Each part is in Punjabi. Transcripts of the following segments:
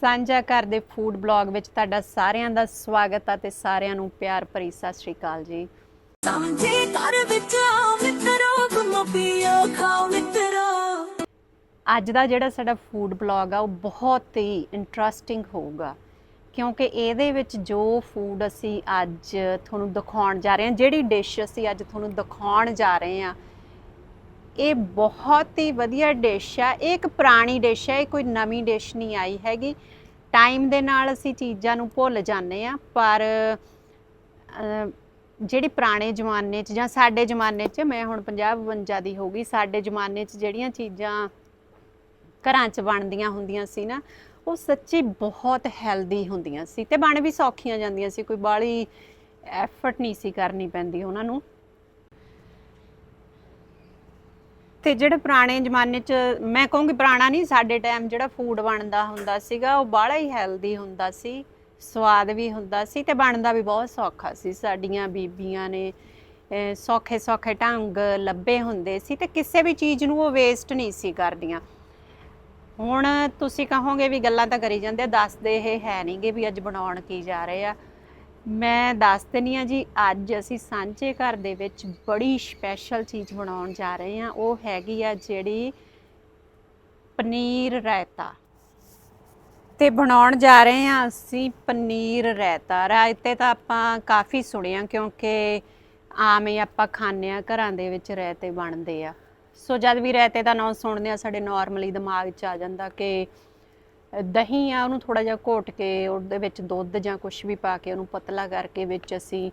ਸਾਂਝਾ ਘਰ ਦੇ ਫੂਡ ਬਲੌਗ ਵਿੱਚ ਤੁਹਾਡਾ ਸਾਰਿਆਂ ਦਾ ਸਵਾਗਤ ਹੈ ਤੇ ਸਾਰਿਆਂ ਨੂੰ ਪਿਆਰ ਭਰੀ ਸਤਿ ਸ਼੍ਰੀ ਅਕਾਲ ਜੀ। ਸਾਂਝੇ ਘਰ ਵਿੱਚ ਆਓ ਮਿੱਤਰੋ ਗੁੰਮੋ ਪੀਓ ਖਾਓ ਮਿੱਤਰੋ। ਅੱਜ ਦਾ ਜਿਹੜਾ ਸਾਡਾ ਫੂਡ ਬਲੌਗ ਆ ਉਹ ਬਹੁਤ ਹੀ ਇੰਟਰਸਟਿੰਗ ਹੋਊਗਾ। ਕਿਉਂਕਿ ਇਹਦੇ ਵਿੱਚ ਜੋ ਫੂਡ ਅਸੀਂ ਅੱਜ ਤੁਹਾਨੂੰ ਦਿਖਾਉਣ ਜਾ ਰਹੇ ਹਾਂ ਜਿਹੜੀ ਡਿਸ਼ ਅਸੀਂ ਅੱਜ ਤੁਹਾਨੂੰ ਦਿਖਾਉਣ ਜਾ ਰਹੇ ਹਾਂ ਇਹ ਬਹੁਤ ਹੀ ਵਧੀਆ ਡਿਸ਼ ਆ। ਇਹ ਇੱਕ ਪੁਰਾਣੀ ਡਿਸ਼ ਹੈ ਇਹ ਕੋਈ ਨਵੀਂ ਡਿਸ਼ ਨਹੀਂ ਆਈ ਹੈਗੀ। ਟਾਈਮ ਦੇ ਨਾਲ ਅਸੀਂ ਚੀਜ਼ਾਂ ਨੂੰ ਭੁੱਲ ਜਾਂਦੇ ਆ ਪਰ ਜਿਹੜੀ ਪੁਰਾਣੇ ਜ਼ਮਾਨੇ 'ਚ ਜਾਂ ਸਾਡੇ ਜ਼ਮਾਨੇ 'ਚ, ਮੈਂ ਹੁਣ 50 52 ਦੀ ਹੋ ਗਈ, ਸਾਡੇ ਜ਼ਮਾਨੇ 'ਚ ਜਿਹੜੀਆਂ ਚੀਜ਼ਾਂ ਘਰਾਂ 'ਚ ਬਣਦੀਆਂ ਹੁੰਦੀਆਂ ਸੀ ਨਾ, ਉਹ ਸੱਚੀ ਬਹੁਤ ਹੈਲਦੀ ਹੁੰਦੀਆਂ ਸੀ ਤੇ ਬਣ ਵੀ ਸੌਖੀਆਂ ਜਾਂਦੀਆਂ ਸੀ, ਕੋਈ ਬਾਹਲੀ ਐਫਰਟ ਨਹੀਂ ਸੀ ਕਰਨੀ ਪੈਂਦੀ ਉਹਨਾਂ ਨੂੰ। ਤੇ ਜਿਹੜੇ ਪੁਰਾਣੇ ਜ਼ਮਾਨੇ 'ਚ, ਮੈਂ ਕਹੂੰਗੀ ਪੁਰਾਣਾ ਨਹੀਂ, ਸਾਡੇ ਟਾਈਮ ਜਿਹੜਾ ਫੂਡ ਬਣਦਾ ਹੁੰਦਾ ਸੀਗਾ, ਉਹ ਬਾਹਲਾ ਹੀ ਹੈਲਦੀ ਹੁੰਦਾ ਸੀ, ਸਵਾਦ ਵੀ ਹੁੰਦਾ ਸੀ ਤੇ ਬਣਦਾ ਵੀ ਬਹੁਤ ਸੌਖਾ ਸੀ। ਸਾਡੀਆਂ ਬੀਬੀਆਂ ਨੇ ਸੌਖੇ ਸੌਖੇ ਢੰਗ ਲੱਭੇ ਹੁੰਦੇ ਸੀ ਤੇ ਕਿਸੇ ਵੀ ਚੀਜ਼ ਨੂੰ ਉਹ ਵੇਸਟ ਨਹੀਂ ਸੀ ਕਰਦੀਆਂ। ਹੁਣ ਤੁਸੀਂ ਕਹੋਗੇ ਵੀ ਗੱਲਾਂ ਤਾਂ ਕਰੀ ਜਾਂਦੇ ਆ, ਦੱਸਦੇ ਇਹ ਹੈ ਨਹੀਂਗੇ ਵੀ ਅੱਜ ਬਣਾਉਣ ਕੀ ਜਾ ਰਹੇ ਆ। ਮੈਂ ਦੱਸ ਦਿੰਦੀ ਆ ਜੀ, ਅੱਜ ਅਸੀਂ ਸਾਂਝੇ ਘਰ ਦੇ ਵਿੱਚ ਬੜੀ ਸਪੈਸ਼ਲ ਚੀਜ਼ ਬਣਾਉਣ ਜਾ ਰਹੇ ਆ ਉਹ ਹੈਗੀ ਆ ਜਿਹੜੀ ਪਨੀਰ ਰਾਇਤਾ। ਤੇ ਬਣਾਉਣ ਜਾ ਰਹੇ ਆ ਅਸੀਂ ਪਨੀਰ ਰਾਇਤਾ। ਰਾਇਤੇ ਤਾਂ ਆਪਾਂ ਕਾਫੀ ਸੁਣਿਆ ਕਿਉਂਕਿ ਆਮ ਹੀ ਆਪਾਂ ਖਾਂਦੇ ਆ ਘਰਾਂ ਦੇ ਵਿੱਚ ਰਾਇਤੇ ਬਣਦੇ ਆ। ਸੋ ਜਦ ਵੀ ਰਾਇਤੇ ਦਾ ਨਾਮ ਸੁਣਦੇ ਆ ਸਾਡੇ ਨਾਰਮਲੀ ਦਿਮਾਗ 'ਚ ਆ ਜਾਂਦਾ ਕਿ ਦਹੀਂ ਆ ਉਹਨੂੰ ਥੋੜਾ ਜਿਹਾ ਘੋਟ ਕੇ ਉਹਦੇ ਵਿੱਚ ਦੁੱਧ ਜਾਂ ਕੁਝ ਵੀ ਪਾ ਕੇ ਉਹਨੂੰ ਪਤਲਾ ਕਰਕੇ ਵਿੱਚ ਅਸੀਂ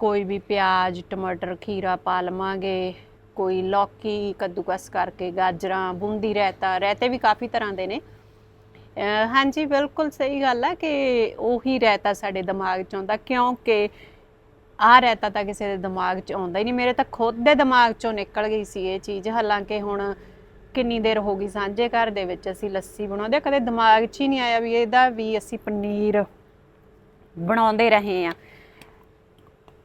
ਕੋਈ ਵੀ ਪਿਆਜ਼, ਟਮਾਟਰ, ਖੀਰਾ ਪਾ ਲਵਾਂਗੇ, ਕੋਈ ਲੌਕੀ, ਕੱਦੂਕਸ ਕਰਕੇ ਗਾਜਰਾਂ, ਬੂੰਦੀ, ਰਾਇਤਾ ਰਹਿਤੇ ਵੀ ਕਾਫੀ ਤਰ੍ਹਾਂ ਦੇ ਨੇ। ਹਾਂਜੀ, ਬਿਲਕੁਲ ਸਹੀ ਗੱਲ ਆ ਕਿ ਉਹੀ ਰਾਇਤਾ ਸਾਡੇ ਦਿਮਾਗ 'ਚ ਆਉਂਦਾ, ਕਿਉਂਕਿ ਆਹ ਰਾਇਤਾ ਤਾਂ ਕਿਸੇ ਦੇ ਦਿਮਾਗ 'ਚ ਆਉਂਦਾ ਹੀ ਨਹੀਂ। ਮੇਰੇ ਤਾਂ ਖੁਦ ਦੇ ਦਿਮਾਗ 'ਚੋਂ ਨਿਕਲ ਗਈ ਸੀ ਇਹ ਚੀਜ਼। ਹਾਲਾਂਕਿ ਹੁਣ ਕਿੰਨੀ ਦੇਰ ਹੋ ਗਈ ਸਾਂਝੇ ਘਰ ਦੇ ਵਿੱਚ ਅਸੀਂ ਲੱਸੀ ਬਣਾਉਂਦੇ ਕਦੇ ਦਿਮਾਗ 'ਚ ਹੀ ਨਹੀਂ ਆਇਆ ਵੀ ਇਹਦਾ ਵੀ ਅਸੀਂ ਪਨੀਰ ਬਣਾਉਂਦੇ ਰਹੇ ਆ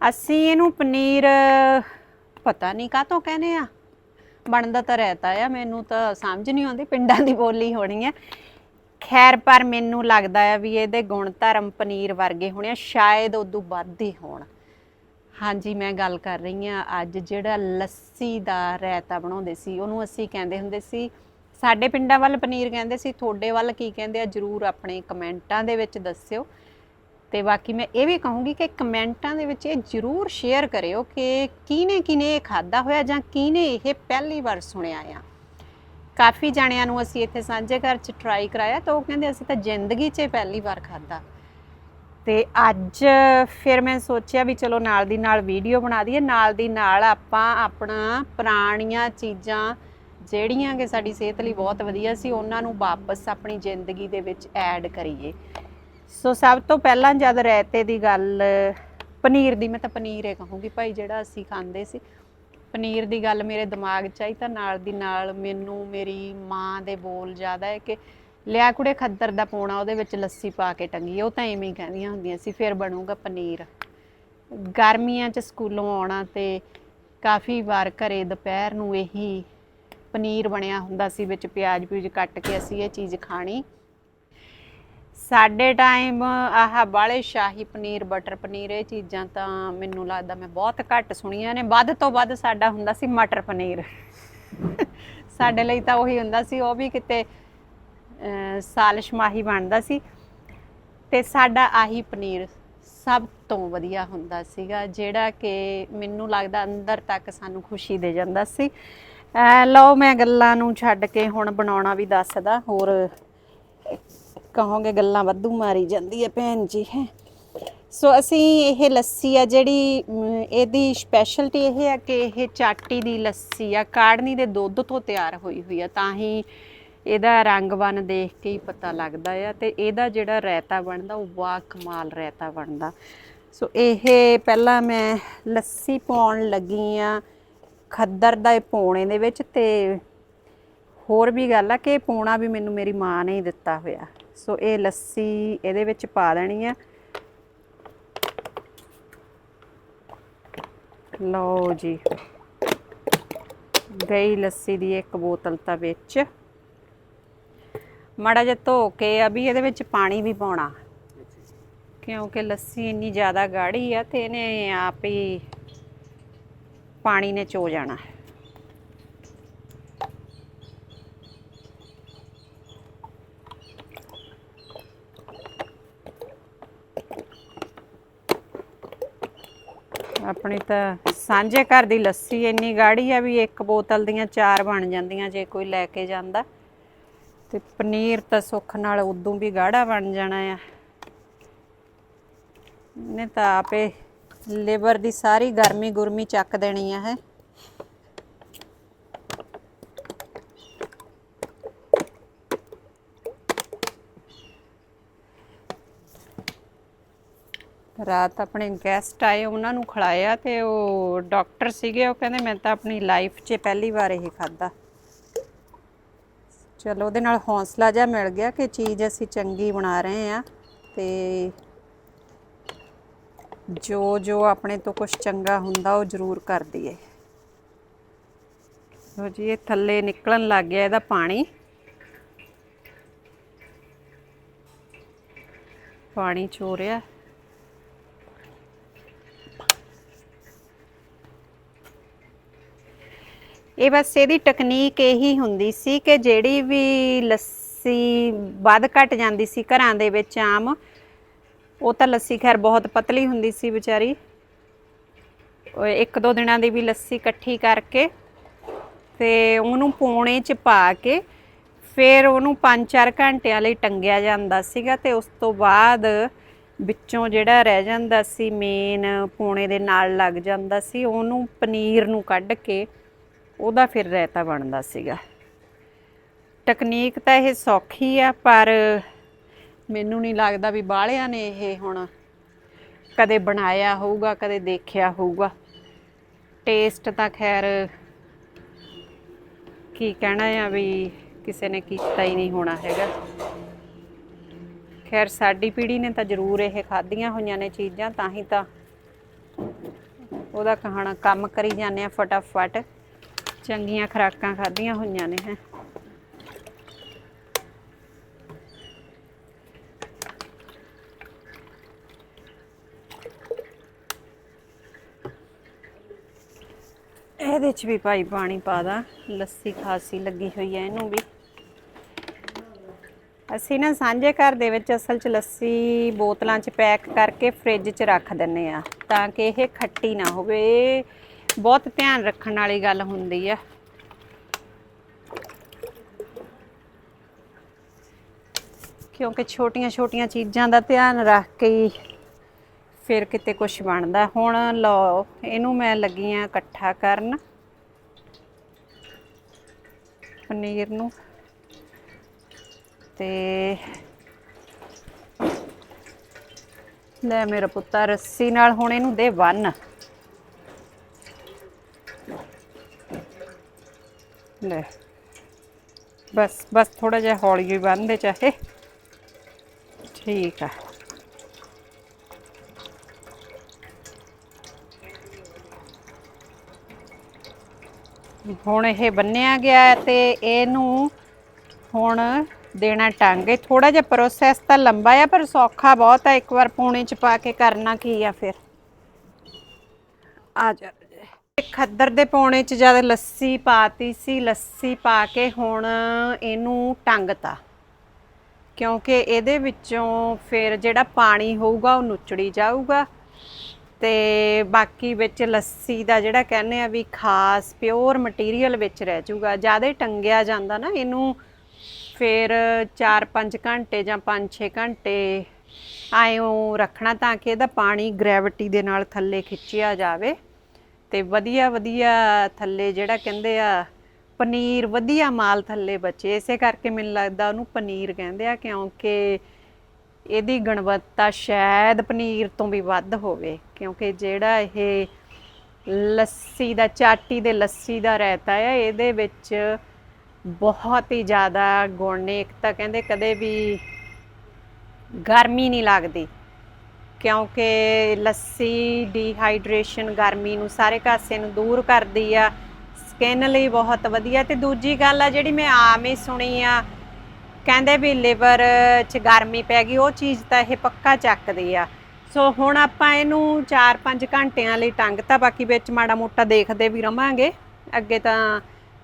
ਅਸੀਂ ਇਹਨੂੰ ਪਨੀਰ, ਪਤਾ ਨਹੀਂ ਕਾਹਤੋਂ ਕਹਿੰਦੇ ਆ। ਬਣਦਾ ਤਾਂ ਰਹਿਤਾ ਆ, ਮੈਨੂੰ ਤਾਂ ਸਮਝ ਨਹੀਂ ਆਉਂਦੀ, ਪਿੰਡਾਂ ਦੀ ਬੋਲੀ ਹੋਣੀ ਹੈ ਖੈਰ, ਪਰ ਮੈਨੂੰ ਲੱਗਦਾ ਆ ਵੀ ਇਹਦੇ ਗੁਣ ਧਰਮ ਪਨੀਰ ਵਰਗੇ ਹੋਣੇ ਆ, ਸ਼ਾਇਦ ਉਦੋਂ ਵੱਧ ਹੀ ਹੋਣ। ਹਾਂਜੀ, ਮੈਂ ਗੱਲ ਕਰ ਰਹੀ ਹਾਂ। ਅੱਜ ਜਿਹੜਾ ਲੱਸੀ ਦਾ ਰਾਇਤਾ ਬਣਾਉਂਦੇ ਸੀ, ਉਹਨੂੰ ਅਸੀਂ ਕਹਿੰਦੇ ਹੁੰਦੇ ਸੀ, ਸਾਡੇ ਪਿੰਡਾਂ ਵੱਲ ਪਨੀਰ ਕਹਿੰਦੇ ਸੀ, ਤੁਹਾਡੇ ਵੱਲ ਕੀ ਕਹਿੰਦੇ ਆ, ਜਰੂਰ ਆਪਣੇ ਕਮੈਂਟਾਂ ਦੇ ਵਿੱਚ ਦੱਸਿਓ। ਤੇ ਬਾਕੀ ਮੈਂ ਇਹ ਵੀ ਕਹੂੰਗੀ ਕਿ ਕਮੈਂਟਾਂ ਦੇ ਵਿੱਚ ਇਹ ਜਰੂਰ ਸ਼ੇਅਰ ਕਰਿਓ ਕਿ ਕਿਹਨੇ ਕਿਹਨੇ ਇਹ ਖਾਦਾ ਹੋਇਆ ਜਾਂ ਕਿਹਨੇ ਇਹ ਪਹਿਲੀ ਵਾਰ ਸੁਣਿਆ ਆ। ਕਾਫੀ ਜਾਣਿਆਂ ਨੂੰ ਅਸੀਂ ਇੱਥੇ ਸਾਂਝੇ ਘਰ 'ਚ ਟਰਾਈ ਕਰਾਇਆ ਤਾਂ ਉਹ ਕਹਿੰਦੇ ਅਸੀਂ ਤਾਂ ਜ਼ਿੰਦਗੀ 'ਚ ਪਹਿਲੀ ਵਾਰ ਖਾਦਾ ਤੇ ਅੱਜ ਫਿਰ ਮੈਂ ਸੋਚਿਆ ਵੀ ਚਲੋ ਨਾਲ ਦੀ ਨਾਲ ਵੀਡੀਓ ਬਣਾ ਦਈਏ, ਨਾਲ ਦੀ ਨਾਲ ਆਪਾਂ ਆਪਣਾ ਪੁਰਾਣੀਆਂ ਚੀਜ਼ਾਂ ਜਿਹੜੀਆਂ ਕਿ ਸਾਡੀ ਸਿਹਤ ਲਈ ਬਹੁਤ ਵਧੀਆ ਸੀ, ਉਹਨਾਂ ਨੂੰ ਵਾਪਸ ਆਪਣੀ ਜ਼ਿੰਦਗੀ ਦੇ ਵਿੱਚ ਐਡ ਕਰੀਏ। ਸੋ ਸਭ ਤੋਂ ਪਹਿਲਾਂ ਜਦ ਰਾਇਤੇ ਦੀ ਗੱਲ, ਪਨੀਰ ਦੀ, ਮੈਂ ਤਾਂ ਪਨੀਰ ਹੀ ਕਹੂੰਗੀ ਭਾਈ ਜਿਹੜਾ ਅਸੀਂ ਖਾਂਦੇ ਸੀ। ਪਨੀਰ ਦੀ ਗੱਲ ਮੇਰੇ ਦਿਮਾਗ 'ਚ ਆਈ ਤਾਂ ਨਾਲ ਦੀ ਨਾਲ ਮੈਨੂੰ ਮੇਰੀ ਮਾਂ ਦੇ ਬੋਲ ਜ਼ਿਆਦਾ ਹੈ ਕਿ ਲਿਆ ਕੁੜੇ ਖੱਦਰ ਦਾ ਪੋਣਾ, ਉਹਦੇ ਵਿੱਚ ਲੱਸੀ ਪਾ ਕੇ ਟੰਗੀ। ਉਹ ਤਾਂ ਐਵੇਂ ਹੀ ਕਹਿੰਦੀਆਂ ਹੁੰਦੀਆਂ ਸੀ, ਫਿਰ ਬਣੂਗਾ ਪਨੀਰ। ਗਰਮੀਆਂ 'ਚ ਸਕੂਲੋਂ ਆਉਣਾ ਤੇ ਕਾਫੀ ਵਾਰ ਘਰੇ ਦੁਪਹਿਰ ਨੂੰ ਇਹੀ ਪਨੀਰ ਬਣਿਆ ਹੁੰਦਾ ਸੀ, ਵਿੱਚ ਪਿਆਜ਼ ਪਿਊਜ਼ ਕੱਟ ਕੇ ਅਸੀਂ ਇਹ ਚੀਜ਼ ਖਾਣੀ। ਸਾਡੇ ਟਾਈਮ ਆਹ ਬਾਲੇ ਸ਼ਾਹੀ ਪਨੀਰ, ਬਟਰ ਪਨੀਰ, ਇਹ ਚੀਜ਼ਾਂ ਤਾਂ ਮੈਨੂੰ ਲੱਗਦਾ ਮੈਂ ਬਹੁਤ ਘੱਟ ਸੁਣੀਆਂ ਨੇ। ਵੱਧ ਤੋਂ ਵੱਧ ਸਾਡਾ ਹੁੰਦਾ ਸੀ ਮਟਰ ਪਨੀਰ। ਸਾਡੇ ਲਈ ਤਾਂ ਉਹੀ ਹੁੰਦਾ ਸੀ, ਉਹ ਵੀ ਕਿਤੇ ਸਾਲਸ਼ ਮਾਹੀ ਬਣਦਾ ਸੀ ਤੇ ਸਾਡਾ ਆਹੀ ਪਨੀਰ ਸਭ ਤੋਂ ਵਧੀਆ ਹੁੰਦਾ ਸੀਗਾ, ਜਿਹੜਾ ਕਿ ਮੈਨੂੰ ਲੱਗਦਾ ਅੰਦਰ ਤੱਕ ਸਾਨੂੰ ਖੁਸ਼ੀ ਦੇ ਜਾਂਦਾ ਸੀ। ਲਓ ਮੈਂ ਗੱਲਾਂ ਨੂੰ ਛੱਡ ਕੇ ਹੁਣ ਬਣਾਉਣਾ ਵੀ ਦੱਸਦਾ, ਹੋਰ ਕਹੋਗੇ ਗੱਲਾਂ ਵਾਧੂ ਮਾਰੀ ਜਾਂਦੀ ਹੈ ਭੈਣ ਜੀ, ਹੈ। ਸੋ ਅਸੀਂ ਇਹ ਲੱਸੀ ਆ ਜਿਹੜੀ ਇਹਦੀ ਸਪੈਸ਼ਲਟੀ ਇਹ ਹੈ ਕਿ ਇਹ ਚਾਟੀ ਦੀ ਲੱਸੀ ਆ ਕਾੜਨੀ ਦੇ ਦੁੱਧ ਤੋਂ ਤਿਆਰ ਹੋਈ ਹੋਈ ਆ, ਤਾਂ ਹੀ ਇਹਦਾ ਰੰਗ ਬਨ ਦੇਖ ਕੇ ਹੀ ਪਤਾ ਲੱਗਦਾ ਆ ਤੇ ਇਹਦਾ ਜਿਹੜਾ ਰਾਇਤਾ ਬਣਦਾ, ਉਹ ਬਾ ਕਮਾਲ ਰਾਇਤਾ ਬਣਦਾ। ਸੋ ਇਹ ਪਹਿਲਾਂ ਮੈਂ ਲੱਸੀ ਪਾਉਣ ਲੱਗੀ ਆ ਖੱਦਰ ਦਾ ਇਹ ਪੌਣੇ ਦੇ ਵਿੱਚ ਤੇ ਹੋਰ ਵੀ ਗੱਲ ਆ ਕਿ ਇਹ ਪੌਣਾ ਵੀ ਮੈਨੂੰ ਮੇਰੀ ਮਾਂ ਨੇ ਹੀ ਦਿੱਤਾ ਹੋਇਆ। ਸੋ ਇਹ ਲੱਸੀ ਇਹਦੇ ਵਿੱਚ ਪਾ ਦੇਣੀ ਆ। ਲਓ ਜੀ, ਗਈ ਲੱਸੀ ਦੀ ਇੱਕ ਬੋਤਲ ਤਾਂ ਵਿੱਚ। ਮਾੜਾ ਜਿਹਾ ਧੋ ਕੇ ਅਭੀ ਇਹਦੇ ਵਿੱਚ ਪਾਣੀ ਵੀ ਪਾਉਣਾ। ਕਿਉਂਕਿ ਲੱਸੀ ਇੰਨੀ ਜ਼ਿਆਦਾ ਗਾੜੀ ਆ ਤੇ ਇਹਨੇ ਆਪ ਹੀ ਪਾਣੀ ਨੇ ਚੋ ਜਾਣਾ। ਆਪਣੀ ਤਾਂ ਸਾਂਝੇ ਘਰ ਦੀ ਲੱਸੀ ਇੰਨੀ ਗਾੜੀ ਆ ਵੀ ਇੱਕ ਬੋਤਲ ਦੀਆਂ ਚਾਰ ਬਣ ਜਾਂਦੀਆਂ ਜੇ ਕੋਈ ਲੈ ਕੇ ਜਾਂਦਾ। ਤੇ ਪਨੀਰ ਤਾਂ ਸੁੱਖ ਨਾਲ ਉਦੋਂ ਵੀ ਗਾੜਾ ਬਣ ਜਾਣਾ ਆ। ਨੇ ਤਾਂ ਆਪੇ ਲਿਵਰ ਦੀ ਸਾਰੀ ਗਰਮੀ ਗੁਰਮੀ ਚੱਕ ਦੇਣੀ ਆ ਹੈ ਰਾਤ ਆਪਣੇ ਗੈਸਟ ਆਏ, ਉਹਨਾਂ ਨੂੰ ਖਿਲਾਇਆ ਤੇ ਉਹ ਡਾਕਟਰ ਸੀਗੇ, ਉਹ ਕਹਿੰਦੇ ਮੈਂ ਤਾਂ ਆਪਣੀ ਲਾਈਫ 'ਚ ਪਹਿਲੀ ਵਾਰ ਇਹ ਖਾਦਾ ਚਲੋ, ਉਹਦੇ ਨਾਲ ਹੌਸਲਾ ਜਿਹਾ ਮਿਲ ਗਿਆ ਕਿ ਚੀਜ਼ ਅਸੀਂ ਚੰਗੀ ਬਣਾ ਰਹੇ ਆ ਤੇ ਜੋ ਜੋ ਆਪਣੇ ਤੋਂ ਕੁਝ ਚੰਗਾ ਹੁੰਦਾ, ਉਹ ਜ਼ਰੂਰ ਕਰ ਦਈਏ। ਲੋ ਜੀ, ਇਹ ਥੱਲੇ ਨਿਕਲਣ ਲੱਗ ਗਿਆ ਇਹਦਾ ਪਾਣੀ। ਪਾਣੀ ਚੋ ਰਿਹਾ। ਇਹ ਬਸ ਇਹਦੀ ਟੈਕਨੀਕ ਇਹੀ ਹੁੰਦੀ ਸੀ ਕਿ ਜਿਹੜੀ ਵੀ ਲੱਸੀ ਵੱਧ ਘਟ ਜਾਂਦੀ ਸੀ ਘਰਾਂ ਦੇ ਵਿੱਚ ਆਮ, ਉਹ ਤਾਂ ਲੱਸੀ ਖੈਰ ਬਹੁਤ ਪਤਲੀ ਹੁੰਦੀ ਸੀ ਵਿਚਾਰੀ। ਇੱਕ ਦੋ ਦਿਨਾਂ ਦੀ ਵੀ ਲੱਸੀ ਇਕੱਠੀ ਕਰਕੇ ਤੇ ਉਹਨੂੰ ਪੋਣੇ ਚ ਪਾ ਕੇ ਫਿਰ ਉਹਨੂੰ 5-4 ਘੰਟਿਆਂ ਲਈ ਟੰਗਿਆ ਜਾਂਦਾ ਸੀਗਾ ਤੇ ਉਸ ਤੋਂ ਬਾਅਦ ਵਿੱਚੋਂ ਜਿਹੜਾ ਰਹਿ ਜਾਂਦਾ ਸੀ ਮੇਨ ਪੋਣੇ ਦੇ ਨਾਲ ਲੱਗ ਜਾਂਦਾ ਸੀ, ਉਹਨੂੰ ਪਨੀਰ ਨੂੰ ਕੱਢ ਕੇ ਉਹਦਾ ਫਿਰ ਰਾਇਤਾ ਬਣਦਾ ਸੀਗਾ। ਟੈਕਨੀਕ ਤਾਂ ਇਹ ਸੌਖੀ ਆ, ਪਰ ਮੈਨੂੰ ਨਹੀਂ ਲੱਗਦਾ ਵੀ ਬਾਹਲਿਆਂ ਨੇ ਇਹ ਹੁਣ ਕਦੇ ਬਣਾਇਆ ਹੋਊਗਾ, ਕਦੇ ਦੇਖਿਆ ਹੋਊਗਾ। ਟੇਸਟ ਤਾਂ ਖੈਰ ਕੀ ਕਹਿਣਾ ਆ ਵੀ ਕਿਸੇ ਨੇ ਕੀਤਾ ਹੀ ਨਹੀਂ ਹੋਣਾ ਹੈਗਾ। ਖੈਰ ਸਾਡੀ ਪੀੜ੍ਹੀ ਨੇ ਤਾਂ ਜ਼ਰੂਰ ਇਹ ਖਾਧੀਆਂ ਹੋਈਆਂ ਨੇ ਚੀਜ਼ਾਂ, ਤਾਂ ਹੀ ਤਾਂ ਉਹਦਾ ਕਹਾਣਾ ਕੰਮ ਕਰੀ ਜਾਂਦੇ ਆ ਫਟਾਫਟ। ਚੰਗੀਆਂ ਖੁਰਾਕਾਂ ਖਾਧੀਆਂ ਹੋਈਆਂ ਨੇ, ਹੈ। ਇਹਦੇ ਚ ਵੀ ਭਾਈ ਪਾਣੀ ਪਾ ਦਾ, ਲੱਸੀ ਖਾਸੀ ਲੱਗੀ ਹੋਈ ਹੈ ਇਹਨੂੰ ਵੀ। ਅਸੀਂ ਨਾ ਸਾਂਝੇ ਘਰ ਦੇ ਵਿੱਚ ਅਸਲ 'ਚ ਲੱਸੀ ਬੋਤਲਾਂ 'ਚ ਪੈਕ ਕਰਕੇ ਫ੍ਰਿਜ 'ਚ ਰੱਖ ਦਿੰਨੇ ਆ, ਤਾਂ ਕਿ ਇਹ ਖੱਟੀ ਨਾ ਹੋਵੇ। ਇਹ ਬਹੁਤ ਧਿਆਨ ਰੱਖਣ ਵਾਲੀ ਗੱਲ ਹੁੰਦੀ ਆ। ਕਿਉਂਕਿ ਛੋਟੀਆਂ-ਛੋਟੀਆਂ ਚੀਜ਼ਾਂ ਦਾ ਧਿਆਨ ਰੱਖ ਕੇ ਹੀ ਫਿਰ ਕਿਤੇ ਕੁਝ ਬਣਦਾ। ਹੁਣ ਲਓ, ਇਹਨੂੰ ਮੈਂ ਲੱਗੀ ਆ ਇਕੱਠਾ ਕਰਨ। ਪਨੀਰ ਨੂੰ। ਤੇ ਲੈ ਮੇਰਾ ਪੁੱਤਾ ਰੱਸੀ ਨਾਲ ਹੁਣ ਇਹਨੂੰ ਦੇ ਬੰਨ। ਲੈ। ਬਸ ਬਸ ਥੋੜਾ ਜਿਹਾ ਹੌਲੀ ਜਿਹੀ ਬੰਨ ਚਾਹੇ। ਠੀਕ ਆ। ਹੁਣ ਇਹ ਬੰਨਿਆ ਗਿਆ ਹੈ ਤੇ ਇਹਨੂੰ ਹੁਣ ਦੇਣਾ ਟਾਂਗੇ। ਥੋੜਾ ਜਿਹਾ ਪ੍ਰੋਸੈਸ ਤਾਂ ਲੰਬਾ ਆ, ਪਰ ਸੌਖਾ ਬਹੁਤ ਆ। ਇੱਕ ਵਾਰ ਪੂਣੇ ਚ ਪਾ ਕੇ ਕਰਨਾ ਕੀ ਆ ਫਿਰ? ਆ ਜਾ। ਖੱਦਰ ਦੇ ਪੌਣੇ ਚ ਜਦ ਲੱਸੀ ਪਾਤੀ ਸੀ, ਲੱਸੀ ਪਾ ਕੇ ਹੁਣ ਇਹਨੂੰ ਟੰਗਤਾ। ਕਿਉਂਕਿ ਇਹਦੇ ਵਿੱਚੋਂ ਫਿਰ ਜਿਹੜਾ ਪਾਣੀ ਹੋਊਗਾ ਉਹ ਨੁਚੜੀ ਜਾਊਗਾ ਤੇ ਬਾਕੀ ਵਿੱਚ ਲੱਸੀ ਦਾ ਜਿਹੜਾ ਕਹਿੰਦੇ ਆ ਵੀ ਖਾਸ ਪਿਓਰ ਮਟੀਰੀਅਲ ਵਿੱਚ ਰਹਿ ਜਾਊਗਾ। ਜ਼ਿਆਦਾ ਟੰਗਿਆ ਜਾਂਦਾ ਨਾ ਇਹਨੂੰ, ਫਿਰ 4-5 ਘੰਟੇ ਜਾਂ 5-6 ਘੰਟੇ ਆਇਓ ਰੱਖਣਾ ਤਾਂ ਕਿ ਇਹਦਾ ਪਾਣੀ ਗ੍ਰੈਵਿਟੀ ਦੇ ਨਾਲ ਥੱਲੇ ਖਿੱਚਿਆ ਜਾਵੇ। ਤੇ ਵਧੀਆ ਵਧੀਆ ਥੱਲੇ ਜਿਹੜਾ ਕਹਿੰਦੇ ਆ, ਪਨੀਰ, ਵਧੀਆ ਮਾਲ ਥੱਲੇ ਬਚੇ। ਇਸੇ ਕਰਕੇ ਮੈਨੂੰ ਲੱਗਦਾ ਉਹਨੂੰ ਪਨੀਰ ਕਹਿੰਦੇ ਆ, ਕਿਉਂਕਿ ਇਹਦੀ ਗੁਣਵੱਤਾ ਸ਼ਾਇਦ ਪਨੀਰ ਤੋਂ ਵੀ ਵੱਧ ਹੋਵੇ। ਕਿਉਂਕਿ ਜਿਹੜਾ ਇਹ ਲੱਸੀ ਦਾ, ਚਾਟੀ ਦੇ ਲੱਸੀ ਦਾ ਰਾਇਤਾ ਆ, ਇਹਦੇ ਵਿੱਚ ਬਹੁਤ ਹੀ ਜ਼ਿਆਦਾ ਗੁਣ ਨੇ। ਇੱਕ ਤਾਂ ਕਹਿੰਦੇ ਕਦੇ ਵੀ ਗਰਮੀ ਨਹੀਂ ਲੱਗਦੀ। ਕਿਉਂਕਿ ਲੱਸੀ ਡੀਹਾਈਡਰੇਸ਼ਨ ਗਰਮੀ ਨੂੰ ਸਾਰੇ ਕਾਸੇ ਨੂੰ ਦੂਰ ਕਰਦੀ ਆ। ਸਕਿਨ ਲਈ ਬਹੁਤ ਵਧੀਆ। ਤੇ ਦੂਜੀ ਗੱਲ ਆ ਜਿਹੜੀ ਮੈਂ ਆਮ ਹੀ ਸੁਣੀ ਆ, ਕਹਿੰਦੇ ਵੀ ਲਿਵਰ 'ਚ ਗਰਮੀ ਪੈ ਗਈ, ਉਹ ਚੀਜ਼ ਤਾਂ ਇਹ ਪੱਕਾ ਚੱਕਦੀ ਆ। ਸੋ ਹੁਣ ਆਪਾਂ ਇਹਨੂੰ 4-5 ਘੰਟਿਆਂ ਲਈ ਟੰਗ ਤਾਂ ਬਾਕੀ ਵਿੱਚ ਮਾੜਾ ਮੋਟਾ ਦੇਖਦੇ ਵੀ ਰਵਾਂਗੇ। ਅੱਗੇ ਤਾਂ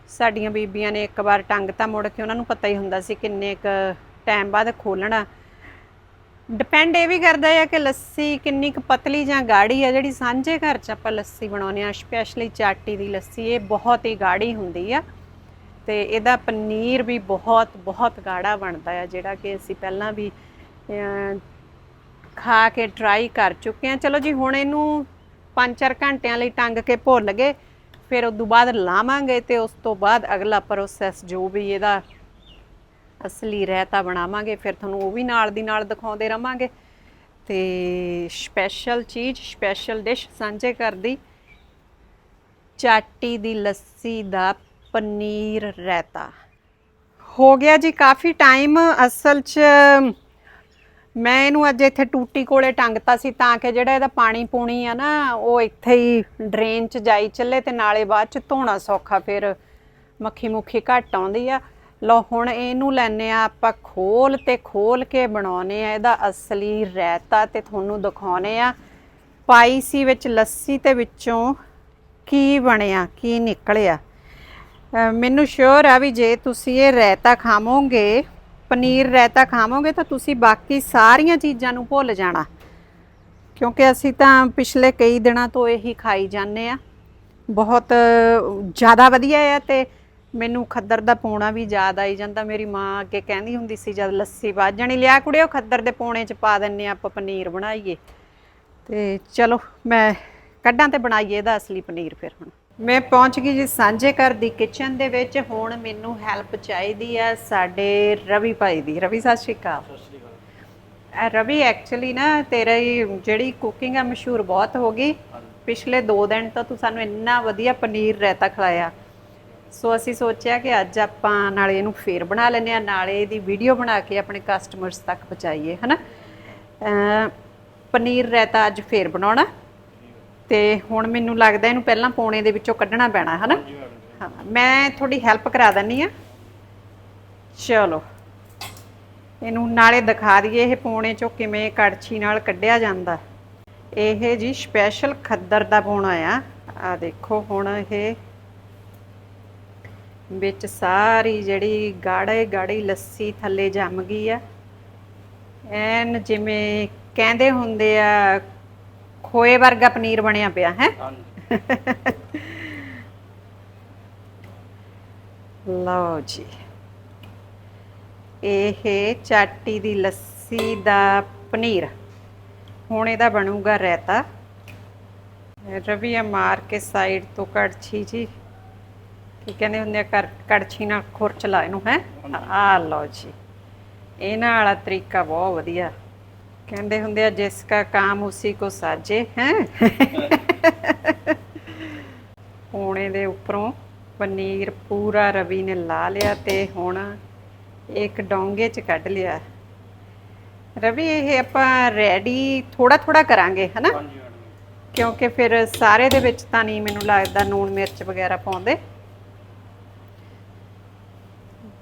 ਸਾਡੀਆਂ ਬੀਬੀਆਂ ਨੇ ਇੱਕ ਵਾਰ ਟੰਗ ਤਾਂ ਮੁੜ ਕੇ ਉਹਨਾਂ ਨੂੰ ਪਤਾ ਹੀ ਹੁੰਦਾ ਸੀ ਕਿੰਨੇ ਕ ਟਾਈਮ ਬਾਅਦ ਖੋਲਣਾ। ਡਿਪੈਂਡ ਇਹ ਵੀ ਕਰਦਾ ਹੈ ਕਿ ਲੱਸੀ ਕਿੰਨੀ ਕੁ ਪਤਲੀ ਜਾਂ ਗਾੜੀ ਆ। ਜਿਹੜੀ ਸਾਂਝੇ ਘਰ 'ਚ ਆਪਾਂ ਲੱਸੀ ਬਣਾਉਂਦੇ ਆ ਸਪੈਸ਼ਲੀ ਚਾਟੀ ਦੀ ਲੱਸੀ, ਇਹ ਬਹੁਤ ਹੀ ਗਾੜੀ ਹੁੰਦੀ ਆ। ਤੇ ਇਹਦਾ ਪਨੀਰ ਵੀ ਬਹੁਤ ਬਹੁਤ ਗਾੜਾ ਬਣਦਾ ਆ, ਜਿਹੜਾ ਕਿ ਅਸੀਂ ਪਹਿਲਾਂ ਵੀ ਖਾ ਕੇ ਟਰਾਈ ਕਰ ਚੁੱਕੇ ਆ ਚਲੋ ਜੀ, ਹੁਣ ਇਹਨੂੰ 5-4 ਘੰਟਿਆਂ ਲਈ ਟੰਗ ਕੇ ਭੁੱਲ ਗਏ, ਫਿਰ ਉਸ ਤੋਂ ਬਾਅਦ ਲਾਵਾਂਗੇ ਤੇ ਉਸ ਤੋਂ ਬਾਅਦ ਅਗਲਾ ਪ੍ਰੋਸੈਸ ਜੋ ਵੀ ਇਹਦਾ ਅਸਲੀ ਰਹਿਤਾ ਬਣਾਵਾਂਗੇ, ਫਿਰ ਤੁਹਾਨੂੰ ਉਹ ਵੀ ਨਾਲ ਦੀ ਨਾਲ ਦਿਖਾਉਂਦੇ ਰਵਾਂਗੇ। ਤੇ ਸਪੈਸ਼ਲ ਚੀਜ਼ ਸਪੈਸ਼ਲ ਡਿਸ਼ ਸਾਂਝੇ ਕਰਦੀ। ਚਾਟੀ ਦੀ ਲੱਸੀ ਦਾ ਪਨੀਰ ਰਹਿਤਾ। ਹੋ ਗਿਆ ਜੀ ਕਾਫੀ ਟਾਈਮ ਅਸਲ 'ਚ ਮੈਂ ਇਹਨੂੰ ਅੱਜ ਇੱਥੇ ਟੂਟੀ ਕੋਲੇ ਟੰਗਤਾ ਸੀ, ਤਾਂ ਕਿ ਜਿਹੜਾ ਇਹਦਾ ਪਾਣੀ ਪੂਣੀ ਆ ਨਾ, ਉਹ ਇੱਥੇ ਹੀ ਡਰੇਨ 'ਚ ਜਾਈ ਚੱਲੇ ਤੇ ਨਾਲੇ ਬਾਅਦ 'ਚ ਧੋਣਾ ਸੌਖਾ, ਫਿਰ ਮੱਖੀ ਮੁੱਖੀ ਘੱਟ ਆਉਂਦੀ ਆ। ਲਓ, ਹੁਣ ਇਹਨੂੰ ਲੈਨੇ ਆ ਆਪਾਂ ਖੋਲ ਤੇ ਖੋਲ ਕੇ ਬਣਾਉਨੇ ਆ, ਇਹਦਾ ਅਸਲੀ ਰਾਇਤਾ ਤੇ ਤੁਹਾਨੂੰ ਦਿਖਾਉਨੇ ਆ। ਪਾਈ ਸੀ ਵਿੱਚ, ਲੱਸੀ ਤੇ ਵਿੱਚੋਂ ਕੀ ਬਣਿਆ, ਕੀ ਨਿਕਲਿਆ? ਮੈਨੂੰ ਸ਼ੋਰ ਆ ਵੀ ਜੇ ਤੁਸੀਂ ਇਹ ਰਾਇਤਾ ਖਾਵੋਗੇ, ਪਨੀਰ ਰਾਇਤਾ ਖਾਵੋਗੇ, ਤਾਂ ਤੁਸੀਂ ਬਾਕੀ ਸਾਰੀਆਂ ਚੀਜ਼ਾਂ ਨੂੰ ਭੁੱਲ ਜਾਣਾ। ਕਿਉਂਕਿ ਅਸੀਂ ਤਾਂ ਪਿਛਲੇ ਕਈ ਦਿਨਾਂ ਤੋਂ ਇਹੀ ਖਾਈ ਜਾਂਦੇ ਆ। ਬਹੁਤ ਜ਼ਿਆਦਾ ਵਧੀਆ ਆ ਤੇ ਮੈਨੂੰ ਖੱਦਰ ਦਾ ਪੋਣਾ ਵੀ ਯਾਦ ਆਈ ਜਾਂਦਾ। ਮੇਰੀ ਮਾਂ ਅੱਗੇ ਕਹਿੰਦੀ ਹੁੰਦੀ ਸੀ ਜਦ ਲੱਸੀ ਵਾਜਣੀ ਲਿਆ ਕੁੜਿਓ ਖੱਦਰ ਦੇ ਪੋਣੇ ਚ ਪਾ ਦਿੰਨੇ ਆਪਾਂ ਪਨੀਰ ਬਣਾਈਏ। ਤੇ ਚਲੋ ਮੈਂ ਕੱਢਾਂ ਤੇ ਬਣਾਈਏ ਇਹਦਾ ਅਸਲੀ ਪਨੀਰ ਫਿਰ ਹੁਣ। ਮੈਂ ਪਹੁੰਚ ਗਈ ਜੀ ਸਾਂਝੇ ਘਰ ਦੀ ਕਿਚਨ ਦੇ ਵਿੱਚ। ਹੁਣ ਮੈਨੂੰ ਹੈਲਪ ਚਾਹੀਦੀ ਆ ਸਾਡੇ ਰਵੀ ਭਾਈ ਦੀ। ਰਵੀ ਸਤਿ ਸ਼੍ਰੀ ਅਕਾਲ। ਰਵੀ ਐਕਚੁਅਲੀ ਨਾ ਤੇਰੀ ਜਿਹੜੀ ਕੁਕਿੰਗ ਆ ਮਸ਼ਹੂਰ ਬਹੁਤ ਹੋ ਗਈ। ਪਿਛਲੇ 2 ਦਿਨ ਤੋਂ ਤੂੰ ਸਾਨੂੰ ਇੰਨਾ ਵਧੀਆ ਪਨੀਰ ਰਾਇਤਾ ਖਿਲਾਇਆ। ਸੋ ਅਸੀਂ ਸੋਚਿਆ ਕਿ ਅੱਜ ਆਪਾਂ ਨਾਲੇ ਇਹਨੂੰ ਫੇਰ ਬਣਾ ਲੈਂਦੇ ਆ ਨਾਲੇ ਇਹਦੀ ਵੀਡੀਓ ਬਣਾ ਕੇ ਆਪਣੇ ਕਸਟਮਰਸ ਤੱਕ ਪਹੁੰਚਾਈਏ ਹਨਾ? ਪਨੀਰ ਰਾਇਤਾ ਅੱਜ ਫੇਰ ਬਣਾਉਣਾ ਤੇ ਹੁਣ ਮੈਨੂੰ ਲੱਗਦਾ ਇਹਨੂੰ ਪਹਿਲਾਂ ਪੌਣੇ ਦੇ ਵਿੱਚੋਂ ਕੱਢਣਾ ਪੈਣਾ ਹਨਾ? ਹਾਂ ਮੈਂ ਥੋੜੀ ਹੈਲਪ ਕਰਾ ਦਿੰਨੀ ਆ ਚਲੋ ਇਹਨੂੰ ਨਾਲੇ ਦਿਖਾ ਦਈਏ ਇਹ ਪੌਣੇ ਚੋਂ ਕਿਵੇਂ ਕੜਛੀ ਨਾਲ ਕੱਢਿਆ ਜਾਂਦਾ। ਇਹ ਜੀ ਸਪੈਸ਼ਲ ਖੱਦਰ ਦਾ ਪੌਣਾ ਆ। ਆ ਦੇਖੋ ਹੁਣ ਇਹ ਵਿੱਚ ਸਾਰੀ ਜਿਹੜੀ ਗਾੜੇ ਗਾੜੀ ਲੱਸੀ ਥੱਲੇ ਜੰਮ ਗਈ ਆ। ਐਨ ਜਿਵੇਂ ਕਹਿੰਦੇ ਹੁੰਦੇ ਆ ਖੋਏ ਵਰਗਾ ਪਨੀਰ ਬਣਿਆ ਪਿਆ ਹੈ? ਲਓ ਜੀ। ਇਹ ਚਾਟੀ ਦੀ ਲੱਸੀ ਦਾ ਪਨੀਰ। ਹੁਣ ਇਹਦਾ ਬਣੂਗਾ ਰਾਇਤਾ। ਰਵੀਆ ਮਾਰ ਕੇ ਸਾਈਡ ਤੋਂ ਕੜਛੀ ਜੀ ਕੀ ਕਹਿੰਦੇ ਹੁੰਦੇ ਆ ਕਰ ਕੜਛੀ ਨਾਲ ਖੁਰਚ ਲਾ ਇਹਨੂੰ ਹੈ? ਆ ਲਓ ਜੀ। ਇਹਨਾਂ ਵਾਲਾ ਤਰੀਕਾ ਬਹੁਤ ਵਧੀਆ। ਕਹਿੰਦੇ ਹੁੰਦੇ ਆ ਜਿਸ ਕਾ ਕਾਮ ਉਸੀ ਕੋ ਸਾਜੇ ਹੈ? ਪੋਣੇ ਦੇ ਉੱਪਰੋਂ ਪਨੀਰ ਪੂਰਾ ਰਵੀ ਨੇ ਲਾ ਲਿਆ ਤੇ ਹੁਣ ਇੱਕ ਡੋਂਗੇ ਚ ਕੱਢ ਲਿਆ। ਰਵੀ ਇਹ ਆਪਾਂ ਰੈਡੀ ਥੋੜਾ ਥੋੜਾ ਕਰਾਂਗੇ ਹਨਾ? ਕਿਉਂਕਿ ਫਿਰ ਸਾਰੇ ਦੇ ਵਿੱਚ ਤਾਂ ਨਹੀਂ ਮੈਨੂੰ ਲੱਗਦਾ ਨੂਣ ਮਿਰਚ ਵਗੈਰਾ ਪਾਉਂਦੇ।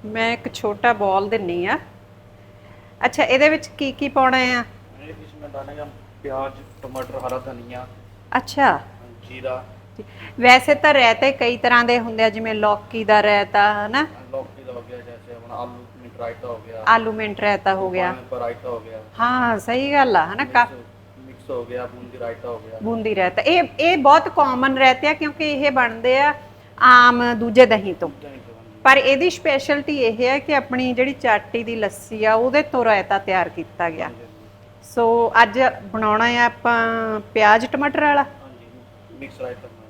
ਮੈਂ ਇੱਕ ਛੋਟਾ ਬੋਲ ਦਿੰਨੀ ਆ। ਅੱਛਾ ਇਹਦੇ ਵਿੱਚ ਕੀ ਕੀ ਪਾਉਣਾ ਆ? ਵੈਸੇ ਤਾਂ ਰਾਇਤੇ ਕਈ ਤਰ੍ਹਾਂ ਦੇ ਹੁੰਦੇ ਆ ਜਿਵੇਂ ਲੌਕੀ ਦਾ ਰਾਇਤਾ ਹਨਾ? ਆਲੂ ਮਿੰਟ ਰਾਇਤਾ ਹੋ ਗਿਆ। ਹਾਂ ਸਹੀ ਗੱਲ ਆ ਹਨਾ? ਕਾ मिक्स- मिक्स हो गया बूंदी रायता हो ਬੂੰਦੀ ਰਾਇਤਾ। ਇਹ ਇਹ ਬਹੁਤ ਕਾਮਨ ਰਾਇਤੇ ਆ ਕਿਉਂਕਿ ਇਹ ਬਣਦੇ ਆ ਆਮ ਦੂਜੇ ਦਹੀਂ ਤੋਂ। ਪਰ ਇਹਦੀ ਸਪੈਸ਼ਲਿਟੀ ਇਹ ਹੈ ਕਿ ਆਪਣੀ ਜਿਹੜੀ ਚਾਟੀ ਦੀ ਲੱਸੀ ਆ ਉਹਦੇ ਤੋਂ ਰਾਇਤਾ ਤਿਆਰ ਕੀਤਾ ਗਿਆ। ਸੋ ਅੱਜ ਬਣਾਉਣਾ ਹੈ ਆਪਾਂ ਪਿਆਜ਼ ਟਮਾਟਰ ਵਾਲਾ।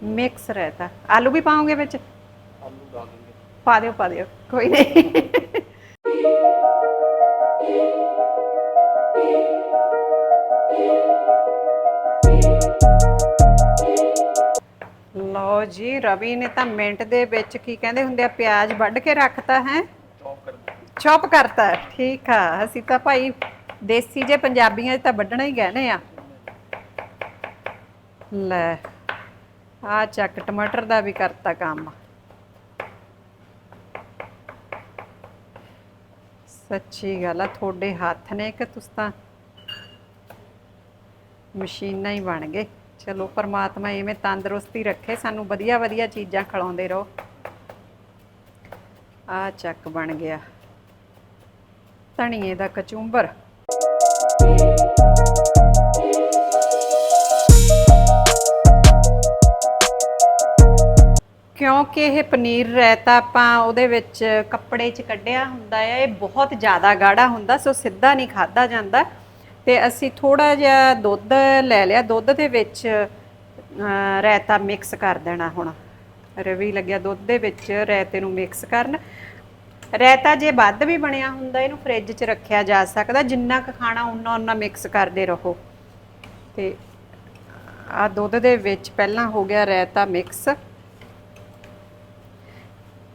ਮਿਕਸ ਰਾਇਤਾ। ਆਲੂ ਵੀ ਪਾਉਂਗੇ ਵਿੱਚ? ਆਲੂ ਡਾਲ ਦਿੰਦੇ। ਪਾ ਦਿਓ ਪਾ ਦਿਓ। ਕੋਈ ਨਹੀਂ। ਲਓ ਜੀ ਰਵੀ ਨੇ ਤਾਂ ਮਿੰਟ ਦੇ ਵਿੱਚ ਕੀ ਕਹਿੰਦੇ ਹੁੰਦੇ ਆ ਪਿਆਜ਼ ਵੱਢ ਕੇ ਰੱਖਤਾ ਹੈ। ਚੌਪ ਕਰਤਾ ਠੀਕ ਆ। ਅਸੀਂ ਤਾਂ ਭਾਈ ਦੇਸੀ ਜੇ ਪੰਜਾਬੀਆਂ 'ਚ ਤਾਂ ਵੱਢਣਾ ਹੀ ਗਏ ਆ। ਲੈ ਆ ਚੱਕ ਟਮਾਟਰ ਦਾ ਵੀ ਕਰਤਾ ਕੰਮ। ਸੱਚੀ ਗੱਲ ਆ ਤੁਹਾਡੇ ਹੱਥ ਨੇ ਕਿ ਤੁਸੀਂ ਤਾਂ ਮਸ਼ੀਨਾਂ ਹੀ ਬਣ ਗਏ। ਚਲੋ ਪਰਮਾਤਮਾ ਐਵੇਂ ਤੰਦਰੁਸਤੀ ਰੱਖੇ, ਸਾਨੂੰ ਵਧੀਆ ਵਧੀਆ ਚੀਜ਼ਾਂ ਖਿਲਾਉਂਦੇ ਰਹੋ। ਆ ਚੱਕ ਬਣ ਗਿਆ। ਧਣੀਏ ਦਾ ਕਚੂੰਬਰ। ਕਿਉਂਕਿ ਇਹ ਪਨੀਰ ਰਾਇਤਾ ਆਪਾਂ ਉਹਦੇ ਵਿੱਚ ਕੱਪੜੇ 'ਚ ਕੱਢਿਆ ਹੁੰਦਾ ਹੈ ਇਹ ਬਹੁਤ ਜ਼ਿਆਦਾ ਗਾੜਾ ਹੁੰਦਾ, ਸੋ ਸਿੱਧਾ ਨਹੀਂ ਖਾਦਾ ਜਾਂਦਾ। ਤੇ ਅਸੀਂ ਥੋੜਾ ਜਿਹਾ ਦੁੱਧ ਲੈ ਲਿਆ, ਦੁੱਧ ਦੇ ਵਿੱਚ ਰਾਇਤਾ ਮਿਕਸ ਕਰ ਦੇਣਾ ਹੁਣ। ਰਵੀ ਲੱਗਿਆ ਦੁੱਧ ਦੇ ਵਿੱਚ, ਰਾਇਤੇ ਨੂੰ ਮਿਕਸ ਕਰਨ। ਰਾਇਤਾ ਜੇ ਵੱਧ ਵੀ ਬਣਿਆ ਹੁੰਦਾ, ਇਹਨੂੰ ਫ੍ਰਿਜ 'ਚ ਰੱਖਿਆ ਜਾ ਸਕਦਾ, ਜਿੰਨਾ ਕੁ ਖਾਣਾ ਉਨਾ ਉਨਾ ਮਿਕਸ ਕਰਦੇ ਰਹੋ। ਤੇ ਆ ਦੁੱਧ ਦੇ ਵਿੱਚ ਪਹਿਲਾਂ ਹੋ ਗਿਆ ਰਾਇਤਾ ਮਿਕਸ